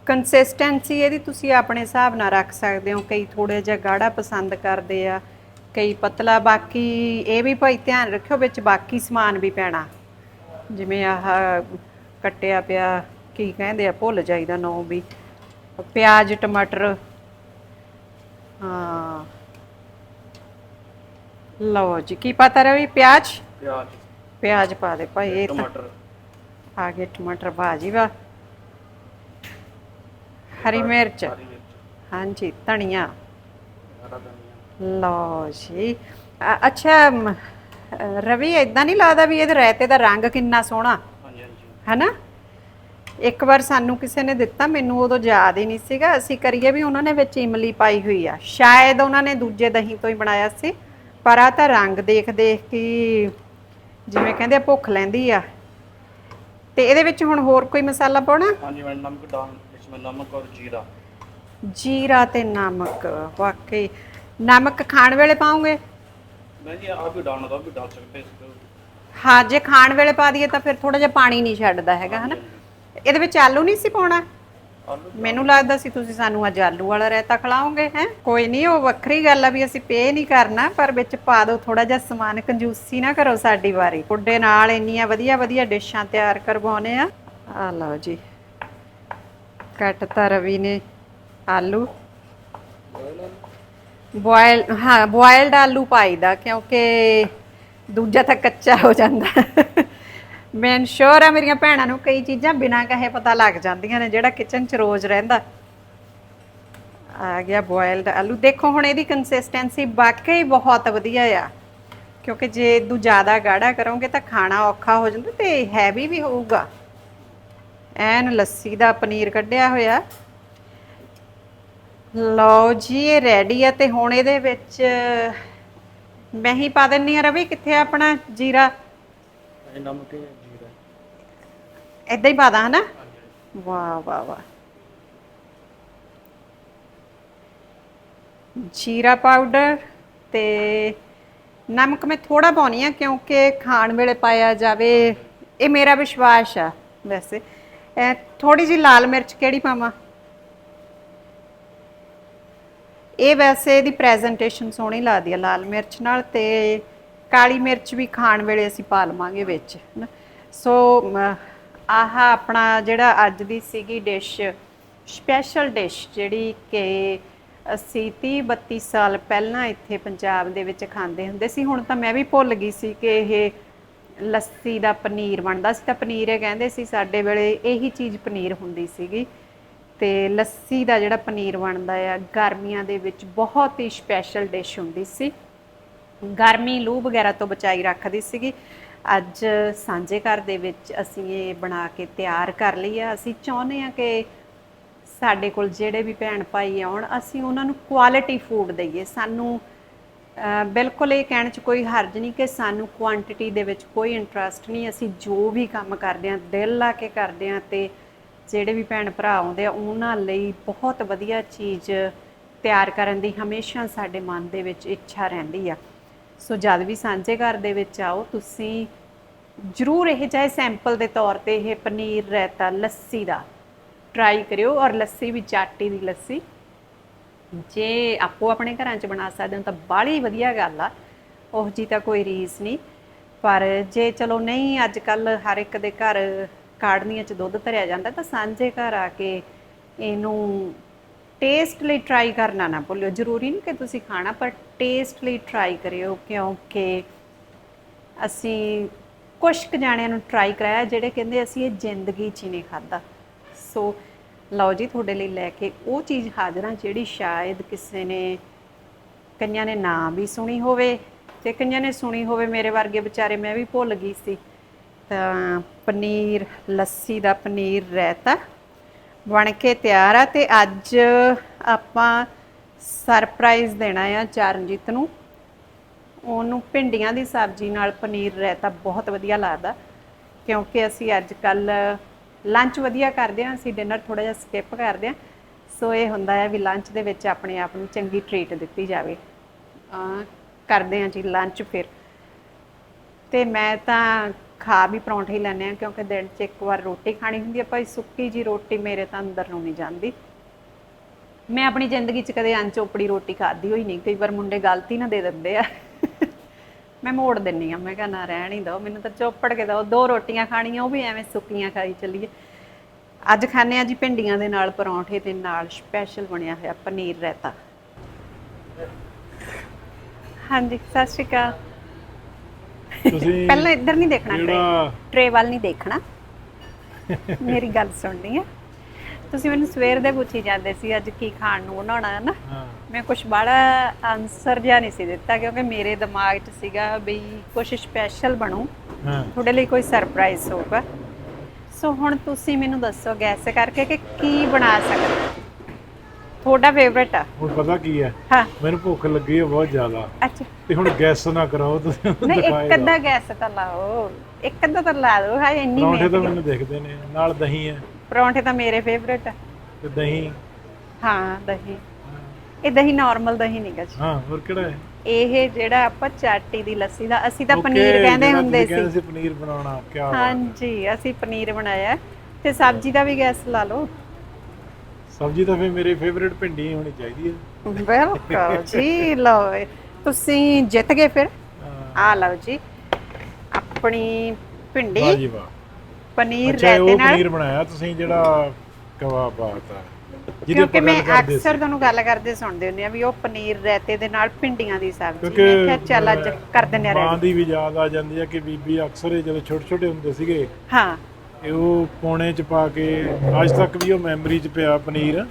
ਕੰਸਿਸਟੈਂਸੀ ਇਹਦੀ ਤੁਸੀਂ ਆਪਣੇ ਹਿਸਾਬ ਨਾਲ ਰੱਖ ਸਕਦੇ ਹੋ, ਕਈ ਥੋੜਾ ਜਿਹਾ ਗਾੜਾ ਪਸੰਦ ਕਰਦੇ ਆ। ਕਈ ਪਤਲਾ ਬਾਕੀ ਇਹ ਵੀ ਭਾਈ ਧਿਆਨ ਰੱਖਿਓ ਵਿੱਚ ਬਾਕੀ ਸਮਾਨ ਵੀ ਪੈਣਾ। ਜਿਵੇਂ ਆਹ ਕੱਟਿਆ ਪਿਆ ਕੀ ਕਹਿੰਦੇ ਆ ਭੁੱਲ ਜਾਈਦਾ ਨੋ ਵੀ। ਪਿਆਜ਼ ਟਮਾਟਰ ਹਾਂ। ਲਓ ਜੀ ਕੀ ਪਤਾ ਰਵੀ? ਪਿਆਜ਼? ਪਿਆਜ਼। ਪਿਆਜ਼ ਪਾ ਦੇ ਭਾਈ ਇਹ ਤਾਂ ਟਮਾਟਰ। ਆ ਗਏ ਟਮਾਟਰ ਭਾਜੀ ਵਾ ਹਰੀ ਮਿਰਚ। ਹਾਂਜੀ ਧਨੀਆ। ਹਰਾ ਧਨੀਆ। ਲਓ ਜੀ ਅ- ਅੱਛਾ ਮ, ਅ, ਰਵੀ ਇਦਾਂ ਨਹੀਂ ਲੱਗਦਾ ਵੀ ਇਹਦੇ ਰਾਇਤੇ ਦਾ ਰੰਗ ਕਿੰਨਾ ਸੋਹਣਾ ਹਾਂਜੀ ਹਾਂਜੀ ਹੈਨਾ ਇੱਕ ਵਾਰ ਸਾਨੂੰ ਕਿਸੇ ਨੇ ਦਿੱਤਾ ਮੈਨੂੰ ਉਦੋਂ ਯਾਦ ਹੀ ਨਹੀਂ ਸੀਗਾ ਅਸੀਂ ਕਰੀਏ ਵੀ ਉਹਨਾਂ ਨੇ ਵਿੱਚ ਇਮਲੀ ਪਾਈ ਹੋਈ ਆ ਸ਼ਾਇਦ ਉਹਨਾਂ ਨੇ ਦੂਜੇ ਦਹੀਂ ਤੋਂ ਹੀ ਬਣਾਇਆ ਸੀ ਪਰ ਆ ਤਾਂ ਰੰਗ ਦੇਖ ਦੇਖ ਕੇ ਹੀ ਜਿਵੇਂ ਕਹਿੰਦੇ ਆ ਭੁੱਖ ਲੈਂਦੀ ਆ ਤੇ ਇਹਦੇ ਵਿੱਚ ਹੁਣ ਹੋਰ ਕੋਈ ਮਸਾਲਾ ਪਾਉਣਾ ਹਾਂਜੀ मैं नमक डाल इसमें नमक और जीरा ਜੀਰਾ ਤੇ ਨਮਕ ਵਾਕਈ ਨਮਕ ਖਾਣ ਵੇਲੇ ਪਾਉਂਗੇ नहीं जी आप भी डालना तो आप भी डाल सकते हैं इसको ਹਾਂ ਜੇ ਖਾਣ ਵੇਲੇ ਪਾ ਦਈਏ ਤਾਂ ਫਿਰ ਥੋੜਾ ਜਿਹਾ ਪਾਣੀ ਨਹੀਂ ਛੱਡਦਾ ਹੈਗਾ ਹਨਾ ਇਹਦੇ ਵਿੱਚ ਆਲੂ ਨਹੀਂ ਸੀ ਪਾਉਣਾ आलू ਮੈਨੂੰ ਲੱਗਦਾ ਸੀ ਤੁਸੀਂ ਸਾਨੂੰ ਅੱਜ ਆਲੂ ਵਾਲਾ ਰਾਇਤਾ ਖਿਲਾਓਗੇ ਹੈ ਕੋਈ ਨਹੀਂ ਉਹ ਵੱਖਰੀ ਗੱਲ ਆ ਵੀ ਅਸੀਂ ਪੇ ਨਹੀਂ ਕਰਨਾ ਪਰ ਵਿੱਚ ਪਾ ਦਿਓ ਥੋੜਾ ਜਿਹਾ ਸਮਾਨ ਕੰਜੂਸੀ ਨਾ ਕਰੋ ਸਾਡੀ ਵਾਰੀ ਤੁਹਾਡੇ ਨਾਲ ਇੰਨੀਆਂ ਵਧੀਆ ਵਧੀਆ ਡਿਸ਼ਾਂ ਤਿਆਰ ਕਰਵਾਉਨੇ ਆ ਆ ਲਓ ਜੀ ਕੱਟਤਾ ਰਵੀ ਨੇ ਆਲੂ ਬੋਇਲ ਹਾਂ ਬੋਇਲਡ ਆਲੂ ਪਾਈਦਾ ਕਿਉਂਕਿ ਦੂਜਾ ਤਾਂ ਕੱਚਾ ਹੋ ਜਾਂਦਾ। ਮੈਂ ਸ਼ੋਰ ਆ ਮੇਰੀਆਂ ਭੈਣਾਂ ਨੂੰ ਕਈ ਚੀਜ਼ਾਂ ਬਿਨਾਂ ਕਹੇ ਪਤਾ ਲੱਗ ਜਾਂਦੀਆਂ ਨੇ, ਜਿਹੜਾ ਕਿਚਨ 'ਚ ਰੋਜ਼ ਰਹਿੰਦਾ। ਆ ਗਿਆ ਬੋਇਲਡ ਆਲੂ। ਦੇਖੋ, ਹੁਣ ਇਹਦੀ ਕੰਸਿਸਟੈਂਸੀ ਵਾਕਈ ਬਹੁਤ ਵਧੀਆ ਆ। ਕਿਉਂਕਿ ਜੇ ਇਦੋਂ ਜ਼ਿਆਦਾ ਗਾੜਾ ਕਰੋਗੇ ਤਾਂ ਖਾਣਾ ਔਖਾ ਹੋ ਜਾਂਦਾ ਤੇ ਹੈਵੀ ਵੀ ਹੋਊਗਾ। ਐਨ ਲੱਸੀ ਦਾ ਪਨੀਰ ਕੱਢਿਆ ਹੋਇਆ। ਲਓ ਜੀ ਇਹ ਰੈਡੀ ਆ ਤੇ ਹੁਣ ਇਹਦੇ ਵਿੱਚ ਮੈਂ ਹੀ ਪਾ ਦਿੰਨੀ ਆ ਰਵੀ ਕਿੱਥੇ ਆ ਆਪਣਾ ਜੀਰਾ? ਇਹ ਨਮਕ ਤੇ ਜੀਰਾ। ਇਦਾਂ ਹੀ ਪਾ ਦਾਂ ਹਨਾ? ਵਾਹ ਵਾਹ ਵਾਹ। ਜੀਰਾ ਪਾਊਡਰ ਤੇ ਨਮਕ ਮੈਂ ਥੋੜਾ ਪਾਉਣੀ ਆ ਕਿਉਂਕਿ ਖਾਣ ਵੇਲੇ ਪਾਇਆ ਜਾਵੇ ਇਹ ਮੇਰਾ ਵਿਸ਼ਵਾਸ ਆ ਵੈਸੇ। ਥੋੜੀ ਜੀ ਲਾਲ ਮਿਰਚ ਕਿਹੜੀ ਪਾਵਾਂ? ਇਹ ਵੈਸੇ ਇਹਦੀ ਪ੍ਰੈਜੈਂਟੇਸ਼ਨ ਸੋਹਣੀ ਲੱਗਦੀ ਆ, ਲਾਲ ਮਿਰਚ ਨਾਲ ਤੇ ਕਾਲੀ ਮਿਰਚ ਵੀ ਖਾਣ ਵੇਲੇ ਅਸੀਂ ਪਾ ਲਵਾਂਗੇ ਵਿੱਚ, ਹਨਾ। ਸੋ ਆਹ ਆਪਣਾ ਜਿਹੜਾ ਅੱਜ ਦੀ ਸੀਗੀ ਡਿਸ਼ ਸਪੈਸ਼ਲ ਡਿਸ਼ ਜਿਹੜੀ ਕਿ ਅਸੀਂ 30 32 ਸਾਲ ਪਹਿਲਾਂ ਇੱਥੇ ਪੰਜਾਬ ਦੇ ਵਿੱਚ ਖਾਂਦੇ ਹੁੰਦੇ ਸੀ, ਹੁਣ ਤਾਂ ਮੈਂ ਵੀ ਭੁੱਲ ਗਈ ਸੀ ਕਿ ਇਹ ਲੱਸੀ ਦਾ ਪਨੀਰ ਬਣਦਾ ਸੀ, ਤਾਂ ਪਨੀਰ ਇਹ ਕਹਿੰਦੇ ਸੀ ਸਾਡੇ ਵੇਲੇ ਇਹੀ ਚੀਜ਼ ਪਨੀਰ ਹੁੰਦੀ ਸੀਗੀ ਤੇ ਲੱਸੀ ਦਾ ਜਿਹੜਾ ਪਨੀਰ ਬਣਦਾ ਆ, ਗਰਮੀਆਂ ਦੇ ਵਿੱਚ ਬਹੁਤ ਹੀ ਸਪੈਸ਼ਲ ਡਿਸ਼ ਹੁੰਦੀ ਸੀ। ਗਰਮੀ ਲੂ ਵਗੈਰਾ ਤੋਂ ਬਚਾਈ ਰੱਖਦੀ ਸੀਗੀ। ਅੱਜ ਸਾਂਝੇ ਘਰ ਦੇ ਵਿੱਚ ਅਸੀਂ ਇਹ ਬਣਾ ਕੇ ਤਿਆਰ ਕਰ ਲਈ ਆ। ਅਸੀਂ ਚਾਹੁੰਦੇ ਆ ਕਿ ਸਾਡੇ ਕੋਲ ਜਿਹੜੇ ਵੀ ਭੈਣ ਭਾਈ ਆਉਣ, ਅਸੀਂ ਉਹਨਾਂ ਨੂੰ ਕੁਆਲਿਟੀ ਫੂਡ ਦਈਏ। ਸਾਨੂੰ ਬਿਲਕੁਲ ਇਹ ਕਹਿਣ 'ਚ ਕੋਈ ਹਰਜ ਨਹੀਂ ਕਿ ਸਾਨੂੰ ਕੁਆਂਟੀਟੀ ਦੇ ਵਿੱਚ ਕੋਈ ਇੰਟਰਸਟ ਨਹੀਂ। ਅਸੀਂ ਜੋ ਵੀ ਕੰਮ ਕਰਦੇ ਆ ਦਿਲ ਲਾ ਕੇ ਕਰਦੇ ਆ ਤੇ ਜਿਹੜੇ ਵੀ ਭੈਣ ਭਰਾ ਆਉਂਦੇ ਆ, ਉਹਨਾਂ ਲਈ ਬਹੁਤ ਵਧੀਆ ਚੀਜ਼ ਤਿਆਰ ਕਰਨ ਦੀ ਹਮੇਸ਼ਾ ਸਾਡੇ ਮਨ ਦੇ ਵਿੱਚ ਇੱਛਾ ਰਹਿੰਦੀ ਆ। ਸੋ ਜਦ ਵੀ ਸਾਂਝੇ ਘਰ ਦੇ ਵਿੱਚ ਆਓ, ਤੁਸੀਂ ਜ਼ਰੂਰ ਇਹ ਚਾਹੇ ਸੈਂਪਲ ਦੇ ਤੌਰ ਤੇ ਇਹ ਪਨੀਰ, ਰਾਇਤਾ, ਲੱਸੀ ਦਾ ਟਰਾਈ ਕਰਿਓ ਔਰ ਲੱਸੀ ਵੀ ਚਾਟੀ ਦੀ ਲੱਸੀ। ਜੇ ਆਪੋ ਆਪਣੇ ਘਰਾਂ 'ਚ ਬਣਾ ਸਕਦੇ ਹੋ ਤਾਂ ਬਾਹਲੀ ਵਧੀਆ ਗੱਲ ਆ, ਉਹ ਜੀ ਤਾਂ ਕੋਈ ਰੀਸ ਨਹੀਂ। ਪਰ ਜੇ ਚਲੋ ਨਹੀਂ, ਅੱਜ ਕੱਲ ਹਰ ਇੱਕ ਦੇ ਘਰ ਕਾੜਨੀਆਂ 'ਚ ਦੁੱਧ ਧਰਿਆ ਜਾਂਦਾ, ਤਾਂ ਸਾਂਝੇ ਘਰ ਆ ਕੇ ਇਹਨੂੰ ਟੇਸਟ ਲਈ ਟਰਾਈ ਕਰਨਾ ਨਾ ਭੁੱਲਿਓ। ਜ਼ਰੂਰੀ ਨਹੀਂ ਕਿ ਤੁਸੀਂ ਖਾਣਾ, ਪਰ ਟੇਸਟ ਲਈ ਟਰਾਈ ਕਰਿਓ, ਕਿਉਂਕਿ ਅਸੀਂ ਕੁਝ ਕੁ ਜਾਣਿਆਂ ਨੂੰ ਟਰਾਈ ਕਰਾਇਆ, ਜਿਹੜੇ ਕਹਿੰਦੇ ਅਸੀਂ ਇਹ ਜ਼ਿੰਦਗੀ 'ਚ ਹੀ ਨਹੀਂ ਖਾਦਾ ਸੋ ਲਓ ਜੀ, ਤੁਹਾਡੇ ਲਈ ਲੈ ਕੇ ਉਹ ਚੀਜ਼ ਹਾਜ਼ਰਾਂ ਜਿਹੜੀ ਸ਼ਾਇਦ ਕਿਸੇ ਨੇ, ਕਈਆਂ ਨੇ ਨਾ ਵੀ ਸੁਣੀ ਹੋਵੇ, ਤੇ ਕਈਆਂ ਨੇ ਸੁਣੀ ਹੋਵੇ, ਮੇਰੇ ਵਰਗੇ ਵਿਚਾਰੇ, ਮੈਂ ਵੀ ਭੁੱਲ ਗਈ ਸੀ। ਤਾਂ ਪਨੀਰ, ਲੱਸੀ ਦਾ ਪਨੀਰ ਰਾਇਤਾ ਬਣ ਕੇ ਤਿਆਰ ਆ ਤੇ ਅੱਜ ਆਪਾਂ ਸਰਪ੍ਰਾਈਜ਼ ਦੇਣਾ ਆ ਚਰਨਜੀਤ ਨੂੰ। ਉਹਨੂੰ ਭਿੰਡੀਆਂ ਦੀ ਸਬਜ਼ੀ ਨਾਲ ਪਨੀਰ ਰਾਇਤਾ ਬਹੁਤ ਵਧੀਆ ਲੱਗਦਾ। ਕਿਉਂਕਿ ਅਸੀਂ ਅੱਜ ਕੱਲ ਲੰਚ ਵਧੀਆ ਕਰਦੇ ਹਾਂ, ਅਸੀਂ ਡਿਨਰ ਥੋੜਾ ਜਿਹਾ ਸਕਿਪ ਕਰਦੇ ਹਾਂ। ਸੋ ਇਹ ਹੁੰਦਾ ਹੈ ਵੀ ਲੰਚ ਦੇ ਵਿੱਚ ਆਪਣੇ ਆਪ ਨੂੰ ਚੰਗੀ ਟ੍ਰੀਟ ਦਿੱਤੀ ਜਾਵੇ। ਅਹ ਕਰਦੇ ਹਾਂ ਜੀ ਲੰਚ ਫਿਰ। ਤੇ ਮੈਂ ਤਾਂ ਖਾ ਵੀ ਪਰੌਂਠੇ ਹੀ ਲੈਂਦੇ ਆ ਕਿਉਂਕਿ ਦਿਨ 'ਚ ਇੱਕ ਵਾਰ ਰੋਟੀ ਖਾਣੀ ਹੁੰਦੀ ਹੈ, ਭਾਈ ਸੁੱਕੀ ਜੀ ਰੋਟੀ ਮੇਰੇ ਤਾਂ ਅੰਦਰ ਨੂੰ ਨਹੀਂ ਜਾਂਦੀ। ਮੈਂ ਆਪਣੀ ਜ਼ਿੰਦਗੀ 'ਚ ਕਦੇ ਅਣਚੋਪੜੀ ਰੋਟੀ ਖਾਧੀ ਹੋਈ ਨਹੀਂ, ਕਈ ਵਾਰ ਮੁੰਡੇ ਗਲਤੀ ਨਾ ਦੇ ਦਿੰਦੇ ਆ। ਮੈਂ ਮੋੜ ਦਿੰਨੀ ਆ, ਮੈਂ ਕਿਹਾ ਨਾ ਰਹਿਣ ਹੀ ਦਿਓ, ਮੈਨੂੰ ਤਾਂ ਚੋਪੜ ਕੇ ਦਿਓ, ਦੋ ਰੋਟੀਆਂ ਖਾਣੀਆਂ, ਉਹ ਵੀ ਐਵੇਂ ਸੁੱਕੀਆਂ ਖਾਈ ਚੱਲੀਏ। ਅੱਜ ਖਾਣੇ ਆ ਜੀ ਭਿੰਡੀਆਂ ਦੇ ਨਾਲ ਪਰੌਂਠੇ ਤੇ ਨਾਲ ਸਪੈਸ਼ਲ ਬਣਿਆ ਹੋਇਆ ਪਨੀਰ ਰਾਇਤਾ। ਹਾਂਜੀ, ਸਤਿ ਸ਼੍ਰੀ ਅਕਾਲ। ਤੁਸੀਂ ਪਹਿਲਾਂ ਇੱਧਰ ਨਹੀਂ ਦੇਖਣਾ ਟਰੇ ਜਿਹੜਾ ਟਰੇ ਵੱਲ ਨਹੀਂ ਦੇਖਣਾ। ਮੇਰੀ ਗੱਲ ਸੁਣਨੀ ਹੈ। ਤੁਸੀਂ ਮੈਨੂੰ ਸਵੇਰ ਦੇ ਪੁੱਛੀ ਜਾਂਦੇ ਸੀ ਅੱਜ ਕੀ ਖਾਣ ਨੂੰ ਬਣਾਉਣਾ ਹੈ ਨਾ? ਹਾਂ। ਮੈਂ ਕੁਝ ਬੜਾ ਆਨਸਰ ਜਿਹਾ ਨਹੀਂ ਸੀ ਦਿੱਤਾ ਕਿਉਂਕਿ ਮੇਰੇ ਦਿਮਾਗ 'ਚ ਸੀਗਾ ਵੀ ਕੁਝ ਸਪੈਸ਼ਲ ਬਣੂ। ਹਾਂ। ਤੁਹਾਡੇ ਲਈ ਕੋਈ ਸਰਪ੍ਰਾਈਜ਼ ਹੋਊਗਾ। ਸੋ ਹੁਣ ਤੁਸੀਂ ਮੈਨੂੰ ਦੱਸੋ ਗੈਸ ਕਰਕੇ ਕਿ ਕੀ ਬਣਾ ਸਕਦੇ ਤੁਹਾਡਾ ਫੇਵਰਟ ਆ। ਹੁਣ ਪਤਾ ਕੀ ਹੈ? ਹਾਂ। ਮੈਨੂੰ ਭੁੱਖ ਲੱਗੀ ਹੈ ਬਹੁਤ ਜ਼ਿਆਦਾ। ਅੱਛਾ। ਤੇ ਹੁਣ ਗੈਸ ਨਾ ਕਰਾਓ ਤੁਸੀਂ ਨਹੀਂ ਇੱਕ ਅੱਧਾ ਗੈਸ ਤਾਂ ਲਾਓ। ਇੱਕ ਅੱਧਾ ਤਾਂ ਲਾ ਦਿਓ ਹਾਏ ਇੰਨੀ ਪਰੌਂਠੇ ਤਾਂ ਮਿਹਨਤ ਮੈਨੂੰ ਦਿਖਦੇ ਨੇ। ਨਾਲ ਦਹੀਂ ਹੈ। ਪਰੌਂਠੇ ਤਾਂ ਮੇਰੇ ਫੇਵਰਟ ਆ। ਤੇ ਦਹੀਂ? ਹਾਂ ਦਹੀਂ। ਇਹ ਦਹੀਂ ਨਾਰਮਲ ਦਹੀਂ ਨਹੀਂ ਗਾ ਜੀ। ਹਾਂ ਹੋਰ ਕਿਹੜਾ ਹੈ? ਇਹ ਜਿਹੜਾ ਆਪਾਂ ਚਾਟੀ ਦੀ ਲੱਸੀ ਦਾ ਅਸੀਂ ਤਾਂ ਪਨੀਰ ਕਹਿੰਦੇ ਹੁੰਦੇ ਕਹਿੰਦੇ ਸੀ। ਸੀ ਪਨੀਰ ਬਣਾਉਣਾ ਕੀ ਹਾਂਜੀ ਅਸੀਂ ਪਨੀਰ ਬਣਾਇਆ। ਤੇ ਸਬਜ਼ੀ ਦਾ ਵੀ ਗੈਸ ਲਾ ਲਓ। ਸਬਜ਼ੀ ਤਾਂ ਫੇ ਮੇਰੇ ਫੇਵਰਿਟ ਭਿੰਡੀ ਹੋਣੀ ਚਾਹੀਦੀ ਹੈ। ਬਿਲਕੁਲ ਜੀ ਲਓ ਇਹ। ਤੁਸੀਂ ਜਿੱਤ ਗਏ ਫਿਰ। ਆ ਲਓ ਜੀ ਆਪਣੀ ਵਾਹ ਭਿੰਡੀ ਜੀ ਵਾਹ। ਪਨੀਰ ਅੱਛਾ ਰਾਇਤੇ ਉਹ ਨਾਲ। ਪਨੀਰ ਬਣਾਇਆ ਤੁਸੀਂ ਜਿਹੜਾ ਕਬਾਬ ਬਾਤਾ ਜਿਹਦੇ ਕਿਉਂਕਿ ਮੈਂ ਅਕਸਰ ਤੁਹਾਨੂੰ ਗੱਲ ਕਰਦੇ ਸੁਣਦੇ ਹੁੰਦੇ ਆ ਵੀ ਉਹ ਪਨੀਰ ਰਾਇਤੇ ਦੇ ਨਾਲ ਭਿੰਡੀਆਂ ਦੀ ਸਬਜ਼ੀ। ਮੈਂ ਕਿਹਾ ਚੱਲ ਅੱਜ ਕਰ ਦਿੰਦੇ ਆ ਮਾਂ ready। ਦੀ ਵੀ ਯਾਦ ਆ ਜਾਂਦੀ ਹੈ ਕਿ ਬੀਬੀ ਅਕਸਰ ਇਹ ਜਦੋਂ ਛੋਟੇ ਛੋਟੇ ਹੁੰਦੇ ਸੀਗੇ ਹਾਂ। ਇਹ ਉਹ ਪੌਣੇ ਚ ਪਾ ਕੇ ਅੱਜ ਤੱਕ ਵੀ ਉਹ ਮੈਮਰੀ ਚ ਪਿਆ ਪਨੀਰ।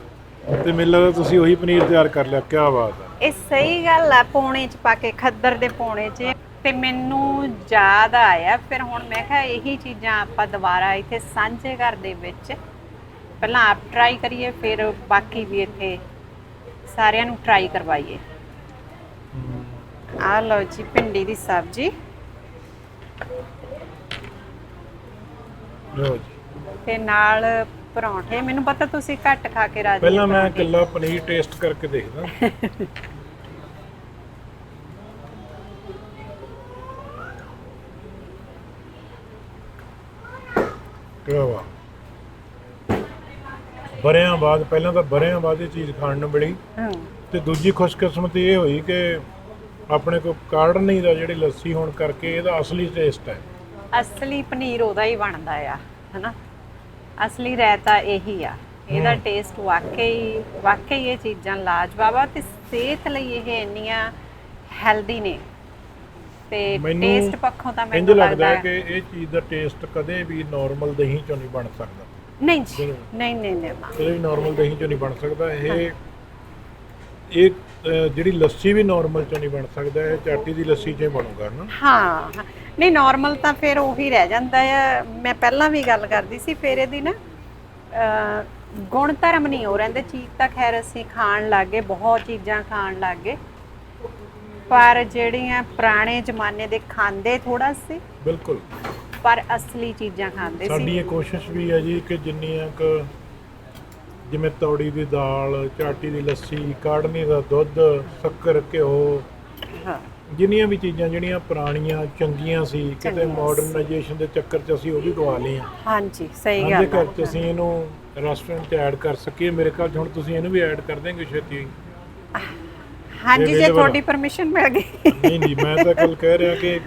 ਤੇ ਮੈਨੂੰ ਲੱਗਦਾ ਤੁਸੀਂ ਉਹੀ ਪਨੀਰ ਤਿਆਰ ਕਰ ਲਿਆ ਕੀ ਬਾਤ ਹੈ। ਇਹ ਸਹੀ ਗੱਲ ਆ ਪੌਣੇ ਚ ਪਾ ਕੇ ਖੱਦਰ ਦੇ ਪੌਣੇ ਚ। ਤੇ ਮੈਨੂੰ ਯਾਦ ਆਇਆ ਫਿਰ ਹੁਣ ਮੈਂ ਕਿਹਾ ਇਹੀ ਚੀਜ਼ਾਂ ਆਪਾਂ ਦੁਬਾਰਾ ਇੱਥੇ ਸਾਂਝੇ ਘਰ ਦੇ ਵਿੱਚ ਪਹਿਲਾਂ ਆਪ ਟਰਾਈ ਕਰੀਏ ਫਿਰ ਬਾਕੀ ਵੀ ਇੱਥੇ ਸਾਰਿਆਂ ਨੂੰ ਟਰਾਈ ਕਰਵਾਈਏ। ਆ ਲਓ ਜੀ ਭਿੰਡੀ ਦੀ ਸਬਜ਼ੀ। ਲਓ ਜੀ। ਤੇ ਨਾਲ ਪਰੌਂਠੇ ਮੈਨੂੰ ਪਤਾ ਤੁਸੀਂ ਘੱਟ ਖਾ ਕੇ ਰਾਜੀ ਪਹਿਲਾਂ ਹੋ ਮੈਂ। ਇਕੱਲਾ ਪਨੀਰ ਟੇਸਟ ਕਰਕੇ ਦੇਖਦਾ। ਵਾ? ਬਰਿਆਂ ਬਾਅਦ ਪਹਿਲਾਂ ਤਾਂ ਬਰਿਆਂ ਬਾਅਦ ਇਹ ਚੀਜ਼ ਖਾਣ ਨੂੰ ਮਿਲੀ। ਹਮ, ਤੇ ਦੂਜੀ ਖੁਸ਼ਕਿਸਮਤੀ ਇਹ ਹੋਈ ਕਿ ਆਪਣੇ ਕੋਲ ਕਾੜਨੀ ਦਾ ਜਿਹੜੀ ਲੱਸੀ ਹੋਣ ਕਰਕੇ ਇਹਦਾ ਅਸਲੀ ਟੇਸਟ ਹੈ। ਅਸਲੀ ਪਨੀਰ ਉਹਦਾ ਹੀ ਬਣਦਾ ਆ ਹਨਾ? ਅਸਲੀ ਰਾਇਤਾ ਇਹੀ ਆ। ਇਹਦਾ ਟੇਸਟ ਵਾਕਈ ਵਾਕਈ ਇਹ ਚੀਜ਼ਾਂ ਲਾਜਵਾਬ ਆ ਤੇ ਸਿਹਤ ਲਈ ਇਹ ਇੰਨੀਆਂ ਹੈਲਦੀ ਨੇ। ਤੇ ਟੇਸਟ ਪੱਖੋਂ ਤਾਂ ਮੈਨੂੰ ਲੱਗਦਾ ਹੈ ਕਿ ਇਹ ਚੀਜ਼ ਦਾ ਟੇਸਟ ਕਦੇ ਵੀ ਨਾਰਮਲ ਦਹੀਂ ਚੋਂ ਨਹੀਂ ਬਣ ਸਕਦਾ। ਨਹੀਂ ਜੀ ਨਹੀਂ ਨਹੀਂ ਨਹੀਂ। ਇਹ ਨਾਰਮਲ ਦਹੀਂ ਚੋਂ ਨਹੀਂ ਬਣ ਸਕਦਾ। ਇਹ ਇਹ ਜਿਹੜੀ ਲੱਸੀ ਵੀ ਨਾਰਮਲ ਚੋਂ ਨਹੀਂ ਬਣ ਸਕਦਾ ਇਹ ਚਾਟੀ ਦੀ ਲੱਸੀ ਚੋਂ ਬਣੂਗਾ ਨਾ ਹਾਂ। ਨਹੀਂ ਨਾਰਮਲ ਤਾਂ ਫਿਰ ਉਹੀ ਰਹਿ ਜਾਂਦਾ ਆ। ਮੈਂ ਪਹਿਲਾਂ ਵੀ ਗੱਲ ਕਰਦੀ ਸੀ ਫਿਰ ਇਹਦੀ ਨਾ ਗੁਣ ਧਰਮ ਨਹੀਂ ਹੋ ਰਹਿੰਦੇ। ਚੀਜ਼ ਤਾਂ ਖੈਰ ਅਸੀਂ ਖਾਣ ਲੱਗੇ ਬਹੁਤ ਚੀਜ਼ਾਂ ਖਾਣ ਲੱਗੇ। ਪਰ ਜਿਹੜੀਆਂ ਪੁਰਾਣੇ ਜ਼ਮਾਨੇ ਦੇ ਖਾਂਦੇ ਥੋੜਾ ਸੀ ਬਿਲਕੁਲ। ਪਰ ਅਸਲੀ ਚੀਜ਼ਾਂ ਖਾਂਦੇ ਸਾਡੀ ਸੀ ਇਹ ਕੋਸ਼ਿਸ਼ ਵੀ ਹੈ ਜੀ ਕਿ ਜਿੰਨੀਆਂ ਕੁ ਜਿਵੇਂ ਤੌੜੀ ਦੀ ਦਾਲ ਚਾਟੀ ਦੀ ਲੱਸੀ ਕਾੜਨੀ ਦਾ ਦੁੱਧ ਸ਼ੱਕਰ ਘਿਓ ਹਾਂ। ਜਿੰਨੀਆਂ ਵੀ ਚੀਜ਼ਾਂ ਜਿਹੜੀਆਂ ਪੁਰਾਣੀਆਂ ਚੰਗੀਆਂ ਸੀ ਕਿਤੇ ਚੰਗੀਆਂ ਸੀ। ਮਾਡਰਨਾਈਜੇਸ਼ਨ ਦੇ ਚੱਕਰ 'ਚ ਅਸੀਂ ਉਹ ਵੀ ਗਵਾ ਹਾਂ ਹਾਂਜੀ ਸਹੀ ਗੱਲ ਆ। 'ਚ ਅਸੀਂ ਇਹਨੂੰ ਰੈਸਟੋਰੈਂਟ 'ਚ ਐਡ ਕਰ ਸਕੀਏ ਮੇਰੇ ਖਿਆਲ 'ਚ ਹੁਣ ਤੁਸੀਂ ਇਹਨੂੰ ਵੀ ਐਡ ਕਰ ਦੇਂਗੇ ਛੇਤੀ ਹਾਂਜੀ ਜੇ available ਤੁਹਾਡੀ। ਪਰਮਿਸ਼ਨ ਮਿਲ ਗਈ ਨਹੀਂ ਨਹੀਂ ਮੈਂ ਤਾਂ ਕੱਲ ਕਹਿ ਰਿਹਾ ਕਿ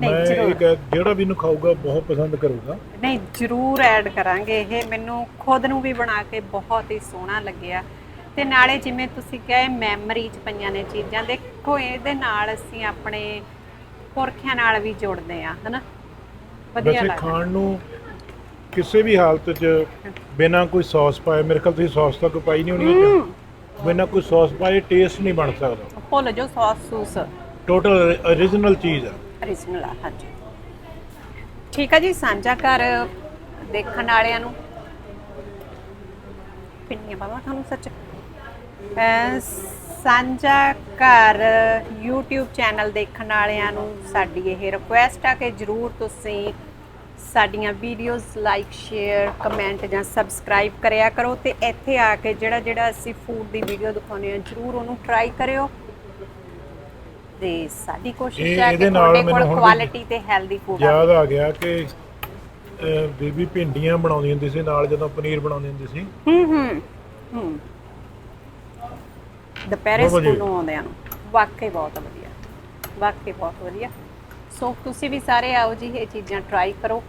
ਨਹੀਂ, ਮੈਂ ਜ਼ਰੂਰ। ਇਹ ਕਹਿ- ਜਿਹੜਾ ਵੀ ਇਹਨੂੰ ਖਾਊਗਾ ਬਹੁਤ ਪਸੰਦ ਕਰੂਗਾ ਨਹੀਂ ਜ਼ਰੂਰ ਐਡ ਕਰਾਂਗੇ ਇਹ ਮੈਨੂੰ ਖੁਦ ਨੂੰ ਵੀ ਬਣਾ ਕੇ ਬਹੁਤ ਹੀ ਸੋਹਣਾ ਲੱਗਿਆ ਤੇ ਨਾਲੇ ਜਿਵੇਂ ਤੁਸੀਂ ਕਹੇ ਮੈਮਰੀ ਚ ਪਈਆਂ ਨੇ ਚੀਜ਼ਾਂ। ਦੇਖੋ ਇਹਦੇ ਨਾਲ ਅਸੀਂ ਆਪਣੇ ਪੁਰਖਿਆਂ ਨਾਲ ਵੀ ਜੁੜਦੇ ਆ ਹਨਾ? ਵਧੀਆ ਵੈਸੇ ਲੱਗਦਾ। ਖਾਣ ਨੂੰ ਕਿਸੇ ਵੀ ਹਾਲਤ 'ਚ ਬਿਨਾਂ ਕੋਈ ਸੌਸ ਪਾਏ ਮੇਰੇ ਖਿਆਲ ਤੁਸੀਂ ਸੌਸ ਤਾਂ ਕੋਈ ਪਾਈ ਨਹੀਂ ਹੋਣੀ 'ਚ। ਬਿਨਾਂ ਕੋਈ ਸੌਸ ਪਾਏ ਟੇਸਟ ਨਹੀਂ ਬਣ ਸਕਦਾ। ਭੁੱਲ ਜੋ ਸੌਸ ਸੂਸ। ਟੋਟਲ origignal ਚੀਜ਼ ਆ। Origignal ਆ ਹਾਂਜੀ। ਠੀਕ ਆ ਜੀ ਸਾਂਝਾ ਘਰ ਦੇਖਣ ਵਾਲਿਆਂ ਨੂੰ। ਪਿੰਨੀਆਂ ਬਾਬਾ ਤੁਹਾਨੂੰ ਸੱਚ? ਸਾਂਝਾ ਘਰ YouTube ਚੈਨਲ ਦੇਖਣ ਵਾਲਿਆਂ ਨੂੰ ਸਾਡੀ ਇਹ ਰਿਕੁਐਸਟ ਆ ਕਿ ਜਰੂਰ ਤੁਸੀਂ ਸਾਡੀਆਂ ਵੀਡੀਓਜ਼ ਲਾਈਕ ਸ਼ੇਅਰ ਕਮੈਂਟ ਜਾਂ ਸਬਸਕ੍ਰਾਈਬ ਕਰਿਆ ਕਰੋ ਤੇ ਇੱਥੇ ਆ ਕੇ ਜਿਹੜਾ ਜਿਹੜਾ ਅਸੀਂ ਫੂਡ ਦੀ ਵੀਡੀਓ ਦਿਖਾਉਂਦੇ ਆ ਜਰੂਰ ਉਹਨੂੰ ਟਰਾਈ ਕਰਿਓ। ਤੇ ਸਾਡੀ ਕੋਸ਼ਿਸ਼ ਹੈ ਕਿ ਤੁਹਾਡੇ ਕੋਲ ਕੁਆਲਿਟੀ ਤੇ ਹੈਲਦੀ ਫੂਡ ਆ। ਯਾਦ ਆ ਗਿਆ ਕਿ ਬੀਬੀ ਭਿੰਡੀਆਂ ਬਣਾਉਂਦੀ ਹੁੰਦੀ ਸੀ ਨਾਲ ਜਦੋਂ ਪਨੀਰ ਬਣਾਉਂਦੀ ਹੁੰਦੀ ਸੀ। ਹੂੰ ਹੂੰ ਹੂੰ। ਦੁਪਹਿਰੇ ਬਹੁਤ ਵਧੀਆ। ਸਕੂਲੋਂ ਆਉਂਦਿਆਂ ਵਾਕਈ ਬਹੁਤ ਵਧੀਆ। ਵਾਕਈ ਬਹੁਤ ਵਧੀਆ। ਸੋ ਤੁਸੀਂ ਵੀ ਸਾਰੇ ਆਓ ਜੀ ਇਹ ਚੀਜ਼ਾਂ ਟਰਾਈ ਕਰੋ।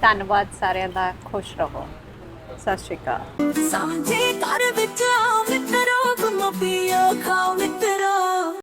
ਧੰਨਵਾਦ ਸਾਰਿਆਂ ਦਾ। ਖੁਸ਼ ਰਹੋ। ਸਤਿ ਸ਼੍ਰੀ ਅਕਾਲ। ਸਮਝੇ ਘਰ ਵਿੱਚ ਆਓ ਮਿੱਤਰੋ। ਗੁਮੋ ਪੀਓ ਖਾਓ ਮਿੱਤਰੋ।